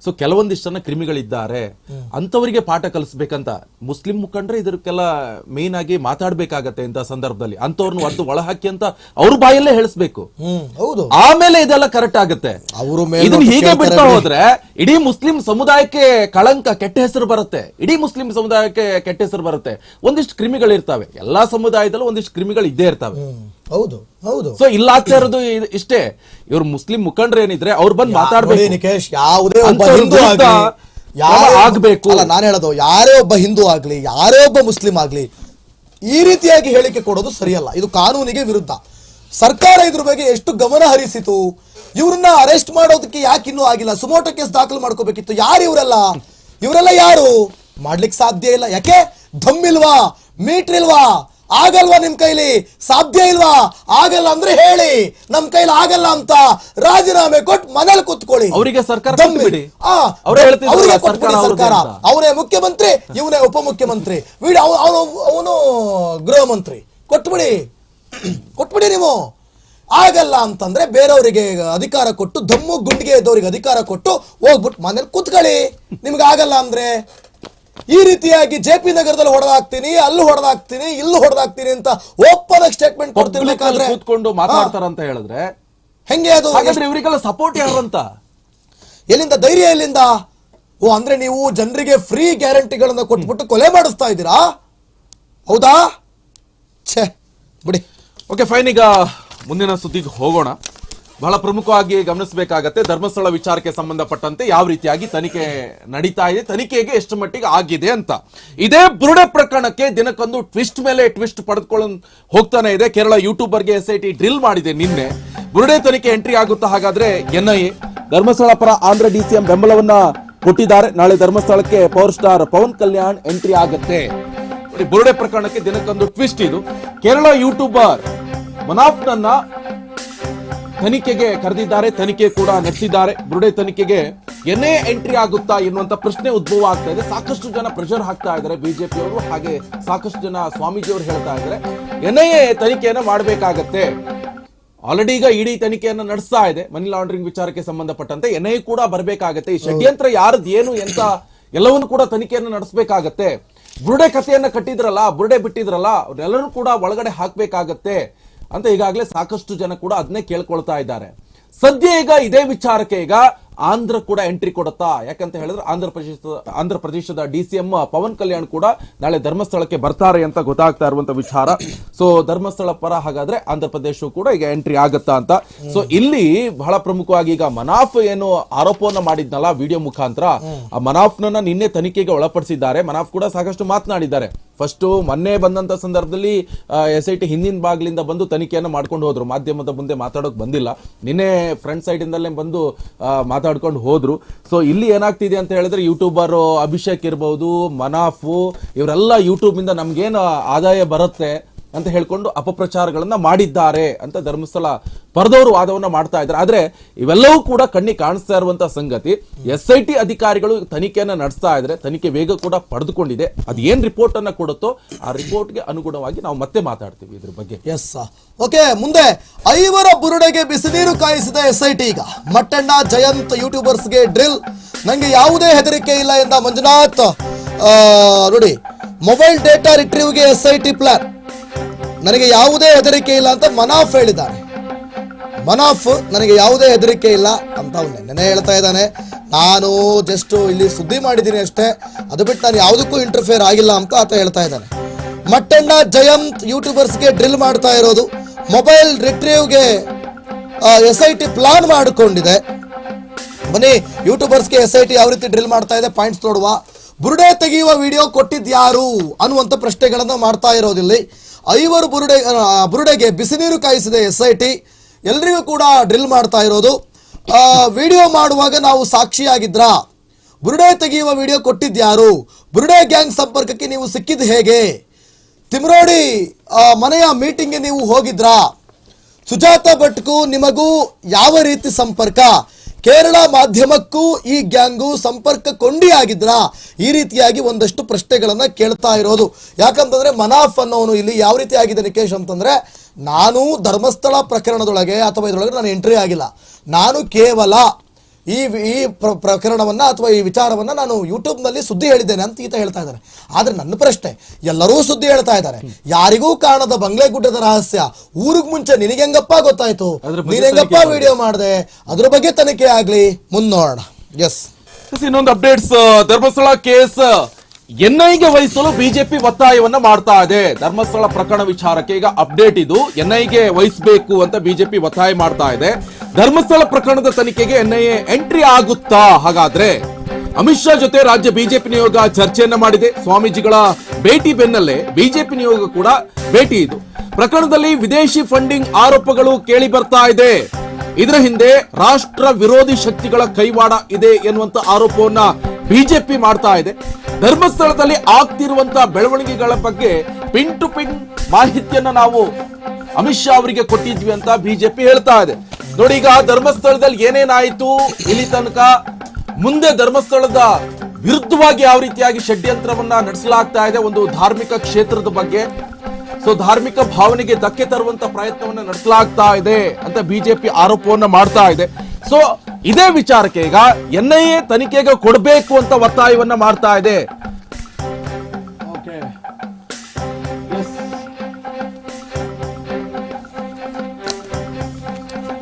ಸೊ ಕೆಲವೊಂದಿಷ್ಟು ಜನ ಕ್ರಿಮಿಗಳಿದ್ದಾರೆ. ಅಂತವರಿಗೆ ಪಾಠ ಕಲಿಸ್ಬೇಕಂತ ಮುಸ್ಲಿಂ ಮುಖಂಡ್ರೆ ಇದಕ್ಕೆಲ್ಲ ಮೇನ್ ಆಗಿ ಮಾತಾಡ್ಬೇಕಾಗತ್ತೆ ಇಂತ ಸಂದರ್ಭದಲ್ಲಿ. ಅಂತವ್ರನ್ನ ಒದ್ದು ಒಳ ಹಾಕಿ ಅಂತ ಅವ್ರ ಬಾಯಲ್ಲೇ ಹೇಳಿಸ್ಬೇಕು. ಹೌದು. ಆಮೇಲೆ ಇದೆಲ್ಲ ಕರೆಕ್ಟ್ ಆಗುತ್ತೆ. ಇದನ್ನ ಹೀಗೆ ಬಿಡ್ತಾ ಹೋದ್ರೆ ಇಡೀ ಮುಸ್ಲಿಂ ಸಮುದಾಯಕ್ಕೆ ಕಳಂಕ ಕೆಟ್ಟ ಹೆಸರು ಬರುತ್ತೆ. ಇಡೀ ಮುಸ್ಲಿಂ ಸಮುದಾಯಕ್ಕೆ ಕೆಟ್ಟ ಹೆಸರು ಬರುತ್ತೆ. ಒಂದಿಷ್ಟು ಕ್ರಿಮಿಗಳಿರ್ತವೆ. ಎಲ್ಲಾ ಸಮುದಾಯದಲ್ಲೂ ಒಂದಿಷ್ಟು ಕ್ರಿಮಿಗಳು ಇದ್ದೇ ಇರ್ತವೆ. ಹೌದು ಹೌದು. ಸೊ ಇಲ್ಲ ಇರೋದು ಇಷ್ಟೇ. ಇವ್ರು ಮುಸ್ಲಿಂ ಮುಖಂಡ್ರ ಏನಿದ್ರೆ ಅವ್ರು ಬಂದು ಮಾತಾಡ್ಬೇಕು. ನಿಕೇಶ್ ಯಾವುದೇ ಒಬ್ಬ ಹಿಂದೂ ಆಗ್ಲಿ ಯಾರು ಆಗ್ಬೇಕು. ಅಲ್ಲ ನಾನು ಹೇಳೋದು ಯಾರೇ ಒಬ್ಬ ಹಿಂದೂ ಆಗ್ಲಿ ಯಾರೇ ಒಬ್ಬ ಮುಸ್ಲಿಂ ಆಗ್ಲಿ ಈ ರೀತಿಯಾಗಿ ಹೇಳಿಕೆ ಕೊಡೋದು ಸರಿಯಲ್ಲ. ಇದು ಕಾನೂನಿಗೆ ವಿರುದ್ಧ. ಸರ್ಕಾರ ಇದ್ರ ಬಗ್ಗೆ ಎಷ್ಟು ಗಮನ ಹರಿಸಿತು? ಇವ್ರನ್ನ ಅರೆಸ್ಟ್ ಮಾಡೋದಕ್ಕೆ ಯಾಕೆ ಇನ್ನೂ ಆಗಿಲ್ಲ? ಸುಮೋಟೋ ಕೇಸ್ ದಾಖಲು ಮಾಡ್ಕೋಬೇಕಿತ್ತು. ಯಾರು ಇವರೆಲ್ಲ? ಇವರೆಲ್ಲ ಯಾರು? ಮಾಡ್ಲಿಕ್ಕೆ ಸಾಧ್ಯ ಇಲ್ಲ. ಯಾಕೆ? ಧಮ್ ಇಲ್ವಾ? ಮೀಟರ್ ಇಲ್ವಾ? ಆಗಲ್ವಾ ನಿಮ್ ಕೈಲಿ? ಸಾಧ್ಯ ಇಲ್ವಾ? ಆಗಲ್ಲ ಅಂದ್ರೆ ಹೇಳಿ. ನಮ್ ಕೈಲಿ ಆಗಲ್ಲ ಅಂತ ರಾಜೀನಾಮೆ ಕೊಟ್ಟು ಮನೇಲಿ ಕೂತ್ಕೊಳ್ಳಿ. ಅವರಿಗೆ ಸರ್ಕಾರ ಅವರಿಗೆ ಕೊಟ್ಬಿಡಿ. ಸರ್ಕಾರ. ಅವನೇ ಮುಖ್ಯಮಂತ್ರಿ ಇವನೇ ಉಪಮುಖ್ಯಮಂತ್ರಿ. ಮುಖ್ಯಮಂತ್ರಿ ಅವನು ಅವನು ಗೃಹ ಮಂತ್ರಿ. ಕೊಟ್ಬಿಡಿ. ಕೊಟ್ಬಿಡಿ ನೀವು. ಆಗಲ್ಲ ಅಂತಂದ್ರೆ ಬೇರೆಯವರಿಗೆ ಅಧಿಕಾರ ಕೊಟ್ಟು ದಮ್ಮು ಗುಂಡಿಗೆ ಇದ್ದವರಿಗೆ ಅಧಿಕಾರ ಕೊಟ್ಟು ಹೋಗ್ಬಿಟ್ಟು ಮನೇಲಿ ಕೂತ್ಕೊಳ್ಳಿ. ನಿಮ್ಗೆ ಆಗಲ್ಲ ಅಂದ್ರೆ? ಈ ರೀತಿಯಾಗಿ ಜೆ ಪಿ ನಗರದಲ್ಲಿ ಹೊಡೆದಾಕ್ತೀನಿ ಅಲ್ಲಿ ಹೊಡೆದಾಕ್ತೀನಿ ಇಲ್ಲಿ ಹೊಡೆದಾಕ್ತೀನಿ ಅಂತ ಒಪ್ಪದ ಸ್ಟೇಟ್ಮೆಂಟ್ ಕೊಡ್ತಿರ್ಬೇಕಾದ್ರೆ ಕೂತ್ಕೊಂಡು ಮಾತಾಡ್ತಾರಂತ ಹೇಳಿದ್ರೆ? ಹೆಂಗೆ ಅದು? ಹಾಗಾದ್ರೆ ಇವರಿಗೆಲ್ಲ ಸಪೋರ್ಟ್ ಯಾರಂತ? ಎಲ್ಲಿಂದ ಧೈರ್ಯ ಎಲ್ಲಿಂದ? ಓ ಅಂದ್ರೆ ನೀವು ಜನರಿಗೆ ಫ್ರೀ ಗ್ಯಾರಂಟಿಗಳನ್ನ ಕೊಟ್ಬಿಟ್ಟು ಕೊಲೆ ಮಾಡಿಸ್ತಾ ಇದ್ದೀರಾ? ಹೌದಾ? ಛೇ ಬಿಡಿ. ಓಕೆ ಫೈನ್ ಈಗ ಮುಂದಿನ ಸುದ್ದಿಗೆ ಹೋಗೋಣ. ಬಹಳ ಪ್ರಮುಖವಾಗಿ ಗಮನಿಸಬೇಕಾಗತ್ತೆ. ಧರ್ಮಸ್ಥಳ ವಿಚಾರಕ್ಕೆ ಸಂಬಂಧಪಟ್ಟಂತೆ ಯಾವ ರೀತಿಯಾಗಿ ತನಿಖೆ ನಡೀತಾ ಇದೆ, ತನಿಖೆಗೆ ಎಷ್ಟು ಮಟ್ಟಿಗೆ ಆಗಿದೆ ಅಂತ. ಇದೇ ಬುರುಡೆ ಪ್ರಕರಣಕ್ಕೆ ದಿನಕ್ಕೊಂದು ಟ್ವಿಸ್ಟ್ ಮೇಲೆ ಟ್ವಿಸ್ಟ್ ಪಡೆದುಕೊಳ್ಳ ಹೋಗ್ತಾನೆ ಇದೆ. ಕೇರಳ ಯೂಟ್ಯೂಬರ್ಗೆ ಎಸ್ ಐ ಟಿ ಡ್ರಿಲ್ ಮಾಡಿದೆ ನಿನ್ನೆ. ಬುರುಡೆ ತನಿಖೆ ಎಂಟ್ರಿ ಆಗುತ್ತಾ ಹಾಗಾದ್ರೆ ಎನ್ಐಎ, ಧರ್ಮಸ್ಥಳ ಪರ ಆಂಧ್ರ ಡಿಸಿಎಂ ಬೆಂಬಲವನ್ನ ಕೊಟ್ಟಿದ್ದಾರೆ. ನಾಳೆ ಧರ್ಮಸ್ಥಳಕ್ಕೆ power star Pawan Kalyan entry ಆಗುತ್ತೆ. ಬುರುಡೆ ಪ್ರಕರಣಕ್ಕೆ ದಿನಕ್ಕೊಂದು ಟ್ವಿಸ್ಟ್ ಇದು. ಕೇರಳ ಯೂಟ್ಯೂಬರ್ ಮನಾಫ್ನನ್ನ ತನಿಖೆಗೆ ಕರೆದಿದ್ದಾರೆ, ತನಿಖೆ ಕೂಡ ನಡೆಸಿದ್ದಾರೆ. ಬುರುಡೆ ತನಿಖೆಗೆ ಎನ್ನೇ ಎಂಟ್ರಿ ಆಗುತ್ತಾ ಎನ್ನುವಂತ ಪ್ರಶ್ನೆ ಉದ್ಭವ ಆಗ್ತಾ ಇದೆ. ಸಾಕಷ್ಟು ಜನ ಪ್ರೆಷರ್ ಹಾಕ್ತಾ ಇದ್ದಾರೆ ಬಿಜೆಪಿ ಅವರು. ಹಾಗೆ ಸಾಕಷ್ಟು ಜನ ಸ್ವಾಮೀಜಿ ಅವರು ಹೇಳ್ತಾ ಇದ್ದಾರೆ. ಎನ್ಐಎ ತನಿಖೆಯನ್ನು ಮಾಡಬೇಕಾಗತ್ತೆ. ಆಲ್ರೆಡಿ ಈಗ ಇಡೀ ತನಿಖೆಯನ್ನು ನಡೆಸ್ತಾ ಇದೆ. ಮನಿ ಲಾಂಡ್ರಿಂಗ್ ವಿಚಾರಕ್ಕೆ ಸಂಬಂಧಪಟ್ಟಂತೆ ಎನ್ಐಎ ಕೂಡ ಬರಬೇಕಾಗತ್ತೆ. ಈ ಷಡ್ಯಂತ್ರ ಯಾರದ್, ಏನು, ಎಂತ ಎಲ್ಲವನ್ನು ಕೂಡ ತನಿಖೆಯನ್ನು ನಡೆಸಬೇಕಾಗತ್ತೆ. ಬುರುಡೆ ಕಥೆಯನ್ನು ಕಟ್ಟಿದ್ರಲ್ಲ, ಬುರುಡೆ ಬಿಟ್ಟಿದ್ರಲ್ಲ ಅವ್ರೆಲ್ಲರೂ ಕೂಡ ಒಳಗಡೆ ಹಾಕ್ಬೇಕಾಗತ್ತೆ. ಅಂತ ಈಗಾಗಲೇ ಸಾಕಷ್ಟು ಜನ ಕೂಡ ಅದನ್ನೇ ಕೇಳ್ಕೊಳ್ತಾ ಇದ್ದಾರೆ. ಸದ್ಯ ಈಗ ಇದೇ ವಿಚಾರಕ್ಕೆ ಈಗ ಆಂಧ್ರ ಕೂಡ ಎಂಟ್ರಿ ಕೊಡುತ್ತಾ? ಯಾಕಂತ ಹೇಳಿದ್ರೆ ಆಂಧ್ರ ಪ್ರದೇಶ ಆಂಧ್ರ ಪ್ರದೇಶದ D C M Pawan Kalyan ಕೂಡ ನಾಳೆ ಧರ್ಮಸ್ಥಳಕ್ಕೆ ಬರ್ತಾರೆ ಅಂತ ಗೊತ್ತಾಗ್ತಾ ಇರುವಂತ ವಿಚಾರ. ಸೊ ಧರ್ಮಸ್ಥಳ ಪರ ಹಾಗಾದ್ರೆ ಆಂಧ್ರ ಪ್ರದೇಶವು ಕೂಡ ಈಗ ಎಂಟ್ರಿ ಆಗುತ್ತಾ ಅಂತ. ಸೊ ಇಲ್ಲಿ ಬಹಳ ಪ್ರಮುಖವಾಗಿ ಈಗ ಮನಾಫ್ ಏನು ಆರೋಪವನ್ನ ಮಾಡಿದ್ನಲ್ಲ ವಿಡಿಯೋ ಮುಖಾಂತರ, ಆ ಮನಾಫ್ನ ನಿನ್ನೆ ತನಿಖೆಗೆ ಒಳಪಡಿಸಿದ್ದಾರೆ. ಮನಾಫ್ ಕೂಡ ಸಾಕಷ್ಟು ಮಾತನಾಡಿದ್ದಾರೆ. ಫಸ್ಟ್ ಮೊನ್ನೆ ಬಂದಂಥ ಸಂದರ್ಭದಲ್ಲಿ ಎಸ್ ಐ ಟಿ ಹಿಂದಿನ ಬಾಗಿಲಿಂದ ಬಂದು ತನಿಖೆಯನ್ನು ಮಾಡ್ಕೊಂಡು ಹೋದರು. ಮಾಧ್ಯಮದ ಮುಂದೆ ಮಾತಾಡೋಕೆ ಬಂದಿಲ್ಲ. ನಿನ್ನೆ ಫ್ರಂಟ್ ಸೈಡಿಂದಲೇ ಬಂದು ಮಾತಾಡ್ಕೊಂಡು ಹೋದರು. ಸೊ ಇಲ್ಲಿ ಏನಾಗ್ತಿದೆ ಅಂತ ಹೇಳಿದ್ರೆ ಯೂಟ್ಯೂಬರು ಅಭಿಷೇಕ್ ಇರ್ಬೋದು, ಮನಾಫು, ಇವರೆಲ್ಲ ಯೂಟ್ಯೂಬಿಂದ ನಮ್ಗೇನು ಆದಾಯ ಬರುತ್ತೆ ಅಂತ ಹೇಳ್ಕೊಂಡು ಅಪಪ್ರಚಾರಗಳನ್ನು ಮಾಡಿದ್ದಾರೆ ಅಂತ ಧರ್ಮಸ್ಥಳ ಪರದವರು ವಾದವನ್ನು ಮಾಡ್ತಾ ಇದ್ದಾರೆ. ಆದ್ರೆ ಇವೆಲ್ಲವೂ ಕೂಡ ಕಣ್ಣಿ ಕಾಣಿಸ್ತಾ ಇರುವಂತಹ ಸಂಗತಿ. ಎಸ್ ಐ ಟಿ ಅಧಿಕಾರಿಗಳು ತನಿಖೆಯನ್ನು ನಡೆಸ್ತಾ ಇದ್ರೆ ತನಿಖೆ ವೇಗ ಕೂಡ ಪಡೆದುಕೊಂಡಿದೆ. ಅದು ಏನು ರಿಪೋರ್ಟ್ ಅನ್ನ ಕೊಡುತ್ತೋ ಆ ರಿಪೋರ್ಟ್ಗೆ ಅನುಗುಣವಾಗಿ ನಾವು ಮತ್ತೆ ಮಾತಾಡ್ತೀವಿ ಇದ್ರ ಬಗ್ಗೆ. ಎಸ್ ಓಕೆ ಮುಂದೆ ಐವರ ಬುರುಡೆಗೆ ಬಿಸಿನೀರು ಕಾಯಿಸಿದ ಎಸ್ ಐ ಟಿ ಈಗ. ಮಟ್ಟಣ್ಣ ಜಯಂತ್ ಯೂಟ್ಯೂಬರ್ಸ್ಗೆ ಡ್ರಿಲ್ ನಂಗೆ ಯಾವುದೇ ಹೆದರಿಕೆ ಇಲ್ಲ ಎಂದ ಮಂಜುನಾಥ್. ನೋಡಿ ಮೊಬೈಲ್ ಡೇಟಾ ರಿಟ್ರೀವ್ಗೆ ಎಸ್ ಐ ಟಿ ಪ್ಲಾನ್ ನನಗೆ ಯಾವುದೇ ಹೆದರಿಕೆ ಇಲ್ಲ ಅಂತ ಮನಾಫ್ ಹೇಳಿದ್ದಾನೆ. ಮನಾಫ್ ನನಗೆ ಯಾವುದೇ ಹೆದರಿಕೆ ಇಲ್ಲ ಅಂತ ಅವನು ನೆನ್ನೆ ಹೇಳ್ತಾ ಇದ್ದಾನೆ. ನಾನು ಜಸ್ಟ್ ಇಲ್ಲಿ ಸುದ್ದಿ ಮಾಡಿದ್ದೀನಿ ಅಷ್ಟೇ. ಅದು ಬಿಟ್ಟು ನಾನು ಯಾವುದಕ್ಕೂ ಇಂಟರ್ಫಿಯರ್ ಆಗಿಲ್ಲ ಅಂತ ಆತ ಹೇಳ್ತಾ ಇದ್ದಾನೆ. ಮಟ್ಟಣ್ಣ ಜಯಂತ್ ಯೂಟ್ಯೂಬರ್ಸ್ಗೆ ಡ್ರಿಲ್ ಮಾಡ್ತಾ ಇರೋದು. ಮೊಬೈಲ್ ರಿಟ್ರೀವ್ಗೆ ಎಸ್ ಐ ಟಿ ಪ್ಲಾನ್ ಮಾಡಿಕೊಂಡಿದೆ. ಬನ್ನಿ ಯೂಟ್ಯೂಬರ್ಸ್ಗೆ ಎಸ್ ಐ ಟಿ ಯಾವ ರೀತಿ ಡ್ರಿಲ್ ಮಾಡ್ತಾ ಇದೆ ಪಾಯಿಂಟ್ಸ್ ನೋಡುವ. ಬುರುಡೆ ತೆಗೆಯುವ ವಿಡಿಯೋ ಕೊಟ್ಟಿದ್ಯಾರು ಅನ್ನುವಂಥ ಪ್ರಶ್ನೆಗಳನ್ನು ಮಾಡ್ತಾ ಇರೋದಿಲ್ಲಿ. ಐವರು ಬುರುಡೆ ಬುರುಡೆಗೆ ಬಿಸಿನೀರು ಕಾಯಿಸಿದೆ ಎಸ್ ಐ ಟಿ ಎಲ್ರಿಗೂ ಕೂಡ ಡ್ರಿಲ್ ಮಾಡ್ತಾ ಇರೋದು. ವಿಡಿಯೋ ಮಾಡುವಾಗ ನಾವು ಸಾಕ್ಷಿಯಾಗಿದ್ರಾ? ಬುರುಡೆ ತೆಗೆಯುವ ವಿಡಿಯೋ ಕೊಟ್ಟಿದ್ಯಾರು? ಬುರುಡೆ ಗ್ಯಾಂಗ್ ಸಂಪರ್ಕಕ್ಕೆ ನೀವು ಸಿಕ್ಕಿದ್ದು ಹೇಗೆ? ತಿಮ್ರೋಡಿ ಮನೆಯ ಮೀಟಿಂಗ್ಗೆ ನೀವು ಹೋಗಿದ್ರಾ? ಸುಜಾತ ಭಟ್ಕು ನಿಮಗೂ ಯಾವ ರೀತಿ ಸಂಪರ್ಕ? ಕೇರಳ ಮಾಧ್ಯಮಕ್ಕೂ ಈ ಗ್ಯಾಂಗು ಸಂಪರ್ಕ ಕೊಂಡಿಯಾಗಿದ್ರಾ? ಈ ರೀತಿಯಾಗಿ ಒಂದಷ್ಟು ಪ್ರಶ್ನೆಗಳನ್ನ ಕೇಳ್ತಾ ಇರೋದು. ಯಾಕಂತಂದ್ರೆ ಮನಾಫ್ ಅನ್ನೋನು ಇಲ್ಲಿ ಯಾವ ರೀತಿ ಆಗಿದೆ ನಿಕೇಶ್ ಅಂತಂದ್ರೆ, ನಾನು ಧರ್ಮಸ್ಥಳ ಪ್ರಕರಣದೊಳಗೆ ಅಥವಾ ಇದರೊಳಗೆ ನಾನು ಎಂಟ್ರಿ ಆಗಿಲ್ಲ. ನಾನು ಕೇವಲ ಈ ಈ ಪ್ರ- ಪ್ರಕರಣವನ್ನ ಅಥವಾ ಈ ವಿಚಾರವನ್ನ ನಾನು ಯೂಟ್ಯೂಬ್ನಲ್ಲಿ ಸುದ್ದಿ ಹೇಳಿದ್ದೇನೆ ಅಂತ ಈತ ಹೇಳ್ತಾ ಇದ್ದಾರೆ. ಆದರೆ ನನ್ನ ಪ್ರಶ್ನೆ ಎಲ್ಲರೂ ಸುದ್ದಿ ಹೇಳ್ತಾ ಇದ್ದಾರೆ. ಯಾರಿಗೂ ಕಾಣದ ಬಂಗ್ಲೆಗುಡ್ಡದ ರಹಸ್ಯ ಊರಿಗೆ ಮುಂಚೆ ನಿನಗೆಂಗಪ್ಪ ಗೊತ್ತಾಯ್ತು? ನೀನೆಂಗಪ್ಪ ವಿಡಿಯೋ ಮಾಡಿದೆ ಅದ್ರ ಬಗ್ಗೆ ತನಿಖೆ ಆಗಲಿ. ಎಸ್ ಎಸ್, ಇನ್ನೊಂದು ಅಪ್ಡೇಟ್ಸ್ ಧರ್ಮಸ್ಥಳ ಕೇಸ್ ಎನ್ಐಗೆ ವಹಿಸಲು ಬಿಜೆಪಿ ಒತ್ತಾಯವನ್ನ ಮಾಡ್ತಾ ಇದೆ. ಧರ್ಮಸ್ಥಳ ಪ್ರಕರಣ ವಿಚಾರಕ್ಕೆ ಈಗ ಅಪ್ಡೇಟ್ ಇದು. ಎನ್ಐಗೆ ವಹಿಸಬೇಕು ಅಂತ ಬಿಜೆಪಿ ಒತ್ತಾಯ ಮಾಡ್ತಾ ಇದೆ. ಧರ್ಮಸ್ಥಳ ಪ್ರಕರಣದ ತನಿಖೆಗೆ ಎನ್ಐಎ ಎಂಟ್ರಿ ಆಗುತ್ತಾ? ಹಾಗಾದ್ರೆ ಅಮಿತ್ ಶಾ ಜೊತೆ ರಾಜ್ಯ ಬಿಜೆಪಿ ನಿಯೋಗ ಚರ್ಚೆಯನ್ನ ಮಾಡಿದೆ. ಸ್ವಾಮೀಜಿಗಳ ಭೇಟಿ ಬೆನ್ನಲ್ಲೇ ಬಿಜೆಪಿ ನಿಯೋಗ ಕೂಡ ಭೇಟಿ ಇದು. ಪ್ರಕರಣದಲ್ಲಿ ವಿದೇಶಿ ಫಂಡಿಂಗ್ ಆರೋಪಗಳು ಕೇಳಿ ಬರ್ತಾ ಇದೆ. ಇದರ ಹಿಂದೆ ರಾಷ್ಟ್ರ ವಿರೋಧಿ ಶಕ್ತಿಗಳ ಕೈವಾಡ ಇದೆ ಎನ್ನುವಂತ ಆರೋಪವನ್ನ ಬಿಜೆಪಿ ಮಾಡ್ತಾ ಇದೆ. ಧರ್ಮಸ್ಥಳದಲ್ಲಿ ಆಗ್ತಿರುವಂತಹ ಬೆಳವಣಿಗೆಗಳ ಬಗ್ಗೆ ಪಿನ್ ಟು ಪಿನ್ ಮಾಹಿತಿಯನ್ನ ನಾವು ಅಮಿತ್ ಶಾ ಅವರಿಗೆ ಕೊಟ್ಟಿದ್ವಿ ಅಂತ ಬಿಜೆಪಿ ಹೇಳ್ತಾ ಇದೆ. ನೋಡಿ ಈಗ ಧರ್ಮಸ್ಥಳದಲ್ಲಿ ಏನೇನಾಯಿತು? ಇಲ್ಲಿ ತನಕ ಮುಂದೆ ಧರ್ಮಸ್ಥಳದ ವಿರುದ್ಧವಾಗಿ ಯಾವ ರೀತಿಯಾಗಿ ಷಡ್ಯಂತ್ರವನ್ನ ನಡೆಸಲಾಗ್ತಾ ಇದೆ ಒಂದು ಧಾರ್ಮಿಕ ಕ್ಷೇತ್ರದ ಬಗ್ಗೆ. ಸೊ, ಧಾರ್ಮಿಕ ಭಾವನೆಗೆ ಧಕ್ಕೆ ತರುವಂತ ಪ್ರಯತ್ನವನ್ನ ನಡೆಸಲಾಗ್ತಾ ಇದೆ ಅಂತ ಬಿಜೆಪಿ ಆರೋಪವನ್ನ ಮಾಡ್ತಾ ಇದೆ. ಸೊ ಇದೇ ವಿಚಾರಕ್ಕೆ ಈಗ ಎನ್ಐಎ ತನಿಖೆಗೆ ಕೊಡಬೇಕು ಅಂತ ಒತ್ತಾಯವನ್ನ ಮಾಡ್ತಾ ಇದೆ.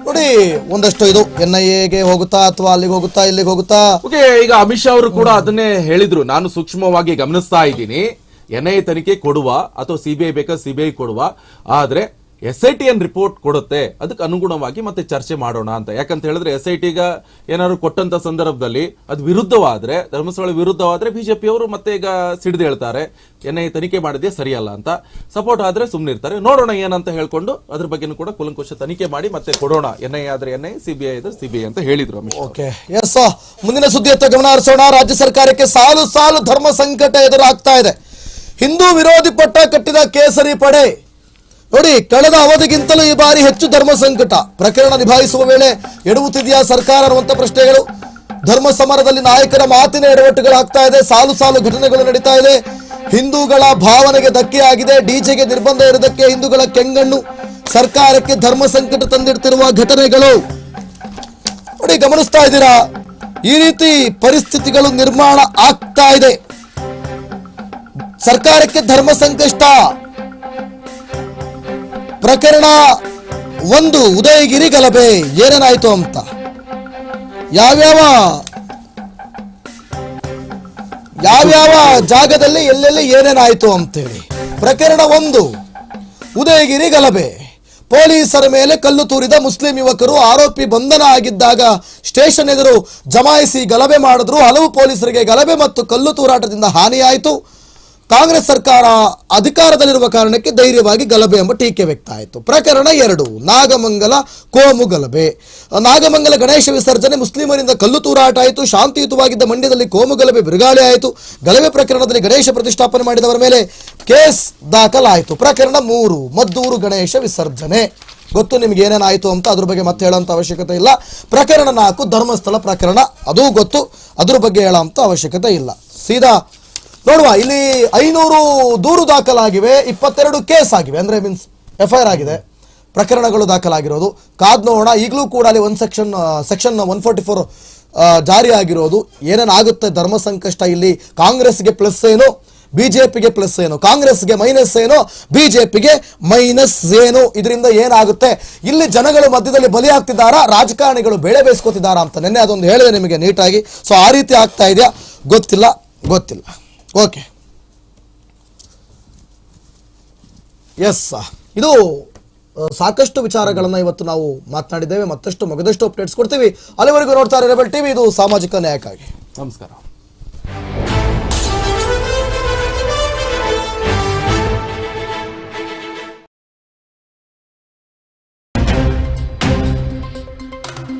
ನೋಡಿ ಒಂದಷ್ಟು ಇದು ಎನ್ ಐ ಎಗೆ ಹೋಗುತ್ತಾ ಅಥವಾ ಅಲ್ಲಿಗೆ ಹೋಗುತ್ತಾ ಇಲ್ಲಿಗೆ ಹೋಗುತ್ತಾ? ಓಕೆ ಈಗ ಅಮಿತ್ ಶಾ ಅವರು ಕೂಡ ಅದನ್ನೇ ಹೇಳಿದ್ರು. ನಾನು ಸೂಕ್ಷ್ಮವಾಗಿ ಗಮನಿಸ್ತಾ ಇದ್ದೀನಿ. ಎನ್ಐಎ ತನಿಖೆ ಕೊಡುವ ಅಥವಾ ಸಿಬಿಐ ಬೇಕಾ ಸಿಬಿಐ ಕೊಡುವ. ಆದ್ರೆ ಎಸ್ ಐ ಟಿ ಏನ್ ರಿಪೋರ್ಟ್ ಕೊಡುತ್ತೆ, ಅದಕ್ಕೆ ಅನುಗುಣವಾಗಿ ಮತ್ತೆ ಚರ್ಚೆ ಮಾಡೋಣ ಅಂತ. ಯಾಕಂತ ಹೇಳಿದ್ರೆ ಎಸ್ ಐ ಟಿಗ ಏನಾದ್ರು ಕೊಟ್ಟಂತ ಸಂದರ್ಭದಲ್ಲಿ ಅದು ವಿರುದ್ಧವಾದ್ರೆ ಧರ್ಮಸ್ಥಳ ವಿರುದ್ಧವಾದ್ರೆ ಬಿಜೆಪಿ ಅವರು ಮತ್ತೆ ಈಗ ಸಿಡಿದು ಹೇಳ್ತಾರೆ ಎನ್ ಐ ತನಿಖೆ ಮಾಡಿದ್ಯಾ ಸರಿಯಲ್ಲ ಅಂತ. ಸಪೋರ್ಟ್ ಆದ್ರೆ ಸುಮ್ಮನೆ ಇರ್ತಾರೆ. ನೋಡೋಣ ಏನಂತ ಹೇಳ್ಕೊಂಡು ಅದ್ರ ಬಗ್ಗೆನೂ ಕೂಡ ಕುಲಂಕುಶ ತನಿಖೆ ಮಾಡಿ ಮತ್ತೆ ಕೊಡೋಣ. ಎನ್ ಐ ಆದ್ರೆ ಎನ್ ಐ ಸಿ ಆದ್ರೆ ಐ ಅಂತ ಹೇಳಿದ್ರು ಅಮಿತ್ ಶಾ. ಓಕೆ. ಎಸ್ ಮುಂದಿನ ಸುದ್ದಿಯತ್ತ ಗಮನ ಹರಿಸೋಣ. ರಾಜ್ಯ ಸರ್ಕಾರಕ್ಕೆ ಸಾಲು ಸಾಲು ಧರ್ಮ ಸಂಕಟ ಎದುರಾಗ್ತಾ ಇದೆ. ಹಿಂದೂ ವಿರೋಧಿ ಪಟ್ಟ ಕಟ್ಟಿದ ಕೇಸರಿ ಪಡೆ ನೋಡಿ, ಕಳೆದ ಅವಧಿಗಿಂತಲೂ ಈ ಬಾರಿ ಹೆಚ್ಚು ಧರ್ಮ ಸಂಕಟ. ಪ್ರಕರಣ ನಿಭಾಯಿಸುವ ವೇಳೆ ಎಡುವುತ್ತಿದೆಯಾ ಸರ್ಕಾರ ಅನ್ನುವಂಥ ಪ್ರಶ್ನೆಗಳು. ಧರ್ಮ ಸಮರದಲ್ಲಿ ನಾಯಕರ ಮಾತಿನ ಎಡವಟ್ಟುಗಳಾಗ್ತಾ ಇದೆ, ಸಾಲು ಸಾಲು ಘಟನೆಗಳು ನಡೀತಾ ಇದೆ. ಹಿಂದೂಗಳ ಭಾವನೆಗೆ ಧಕ್ಕೆ ಆಗಿದೆ, ಡಿಜೆಗೆ ನಿರ್ಬಂಧ ಇರುವುದಕ್ಕೆ ಹಿಂದೂಗಳ ಕೆಂಗಣ್ಣು. ಸರ್ಕಾರಕ್ಕೆ ಧರ್ಮ ಸಂಕಟ ತಂದಿಡ್ತಿರುವ ಘಟನೆಗಳು. ನೋಡಿ, ಗಮನಿಸ್ತಾ ಇದ್ದೀರಾ? ಈ ರೀತಿ ಪರಿಸ್ಥಿತಿಗಳು ನಿರ್ಮಾಣ ಆಗ್ತಾ ಇದೆ. ಸರ್ಕಾರಕ್ಕೆ ಧರ್ಮ ಸಂಕಷ್ಟ. ಪ್ರಕರಣ ಒಂದು ಉದಯಗಿರಿ ಗಲಭೆ ಏನೇನಾಯ್ತು ಅಂತ. ಯಾವ್ಯಾವ ಯಾವ್ಯಾವ ಜಾಗದಲ್ಲಿ ಎಲ್ಲೆಲ್ಲಿ ಏನೇನಾಯ್ತು ಅಂತೇಳಿ. ಪ್ರಕರಣ ಒಂದು ಉದಯಗಿರಿ ಗಲಭೆ. ಪೊಲೀಸರ ಮೇಲೆ ಕಲ್ಲು ತೂರಿದ ಮುಸ್ಲಿಂ ಯುವಕರು ಆರೋಪಿ ಬಂಧನ ಆಗಿದ್ದಾಗ ಸ್ಟೇಷನ್ ಎದುರು ಜಮಾಯಿಸಿ ಗಲಭೆ ಮಾಡಿದ್ರು. ಹಲವು ಪೊಲೀಸರಿಗೆ ಗಲಭೆ ಮತ್ತು ಕಲ್ಲು ತೂರಾಟದಿಂದ ಹಾನಿಯಾಯಿತು. ಕಾಂಗ್ರೆಸ್ ಸರ್ಕಾರ ಅಧಿಕಾರದಲ್ಲಿರುವ ಕಾರಣಕ್ಕೆ ಧೈರ್ಯವಾಗಿ ಗಲಭೆ ಎಂಬ ಟೀಕೆ ವ್ಯಕ್ತ ಆಯಿತು. ಪ್ರಕರಣ ಎರಡು, ನಾಗಮಂಗಲ ಕೋಮು ಗಲಭೆ. ನಾಗಮಂಗಲ ಗಣೇಶ ವಿಸರ್ಜನೆ ಮುಸ್ಲಿಮರಿಂದ ಕಲ್ಲು ತೂರಾಟ ಆಯಿತು, ಶಾಂತಿಯುತವಾಗಿದ್ದ ಮಂಡ್ಯದಲ್ಲಿ ಕೋಮು ಗಲಭೆ ಬಿರುಗಾಳಿ ಆಯಿತು. ಗಲಭೆ ಪ್ರಕರಣದಲ್ಲಿ ಗಣೇಶ ಪ್ರತಿಷ್ಠಾಪನೆ ಮಾಡಿದವರ ಮೇಲೆ ಕೇಸ್ ದಾಖಲಾಯಿತು. ಪ್ರಕರಣ ಮೂರು, ಮದ್ದೂರು ಗಣೇಶ ವಿಸರ್ಜನೆ. ಗೊತ್ತು ನಿಮ್ಗೆ ಏನೇನಾಯಿತು ಅಂತ ಅದ್ರ ಬಗ್ಗೆ ಮತ್ತೆ ಹೇಳೋಂಥ ಅವಶ್ಯಕತೆ ಇಲ್ಲ. ಪ್ರಕರಣ ನಾಲ್ಕು, ಧರ್ಮಸ್ಥಳ ಪ್ರಕರಣ, ಅದೂ ಗೊತ್ತು. ಅದ್ರ ಬಗ್ಗೆ ಹೇಳೋಂಥ ಅವಶ್ಯಕತೆ ಇಲ್ಲ. ಸೀದಾ ನೋಡುವ, ಇಲ್ಲಿ ಐನೂರು ದೂರು ದಾಖಲಾಗಿವೆ, ಇಪ್ಪತ್ತೆರಡು ಕೇಸ್ ಆಗಿವೆ, ಅಂದ್ರೆ ಮೀನ್ಸ್ ಎಫ್ ಐ ಆರ್ ಆಗಿದೆ. ಪ್ರಕರಣಗಳು ದಾಖಲಾಗಿರೋದು. ಕಾದ್ ನೋಡೋಣ, ಈಗಲೂ ಕೂಡ ಅಲ್ಲಿ ಒಂದು section section one forty four ಜಾರಿ ಆಗಿರೋದು. ಏನೇನಾಗುತ್ತೆ ಧರ್ಮ ಸಂಕಷ್ಟ ಇಲ್ಲಿ? ಕಾಂಗ್ರೆಸ್ಗೆ ಪ್ಲಸ್ ಏನು? ಬಿಜೆಪಿಗೆ ಪ್ಲಸ್ ಏನು? ಕಾಂಗ್ರೆಸ್ಗೆ ಮೈನಸ್ ಏನು? ಬಿಜೆಪಿಗೆ ಮೈನಸ್ ಏನು? ಇದರಿಂದ ಏನಾಗುತ್ತೆ? ಇಲ್ಲಿ ಜನಗಳು ಮಧ್ಯದಲ್ಲಿ ಬಲಿ ಆಗ್ತಿದ್ದಾರಾ ರಾಜಕಾರಣಿಗಳು ಬೇಳೆ ಬೇಯಿಸ್ಕೊತಿದ್ದಾರಾ ಅಂತ. ನಿನ್ನೆ ಅದೊಂದು ಹೇಳಿದೆ ನಿಮಗೆ ನೀಟಾಗಿ. ಸೊ ಆ ರೀತಿ ಆಗ್ತಾ ಇದೆಯಾ? ಗೊತ್ತಿಲ್ಲ ಗೊತ್ತಿಲ್ಲ. ಓಕೆ. ಎಸ್ ಇದು ಸಾಕಷ್ಟು ವಿಚಾರಗಳನ್ನು ಇವತ್ತು ನಾವು ಮಾತನಾಡಿದ್ದೇವೆ, ಮತ್ತಷ್ಟು ಮಗದಷ್ಟು ಅಪ್ಡೇಟ್ಸ್ ಕೊಡ್ತೀವಿ. ಅಲ್ಲಿವರೆಗೂ ನೋಡ್ತಾ ರೆಬಲ್ ಟಿವಿ ಇದು ಸಾಮಾಜಿಕ ನ್ಯಾಯಕ್ಕಾಗಿ. ನಮಸ್ಕಾರ.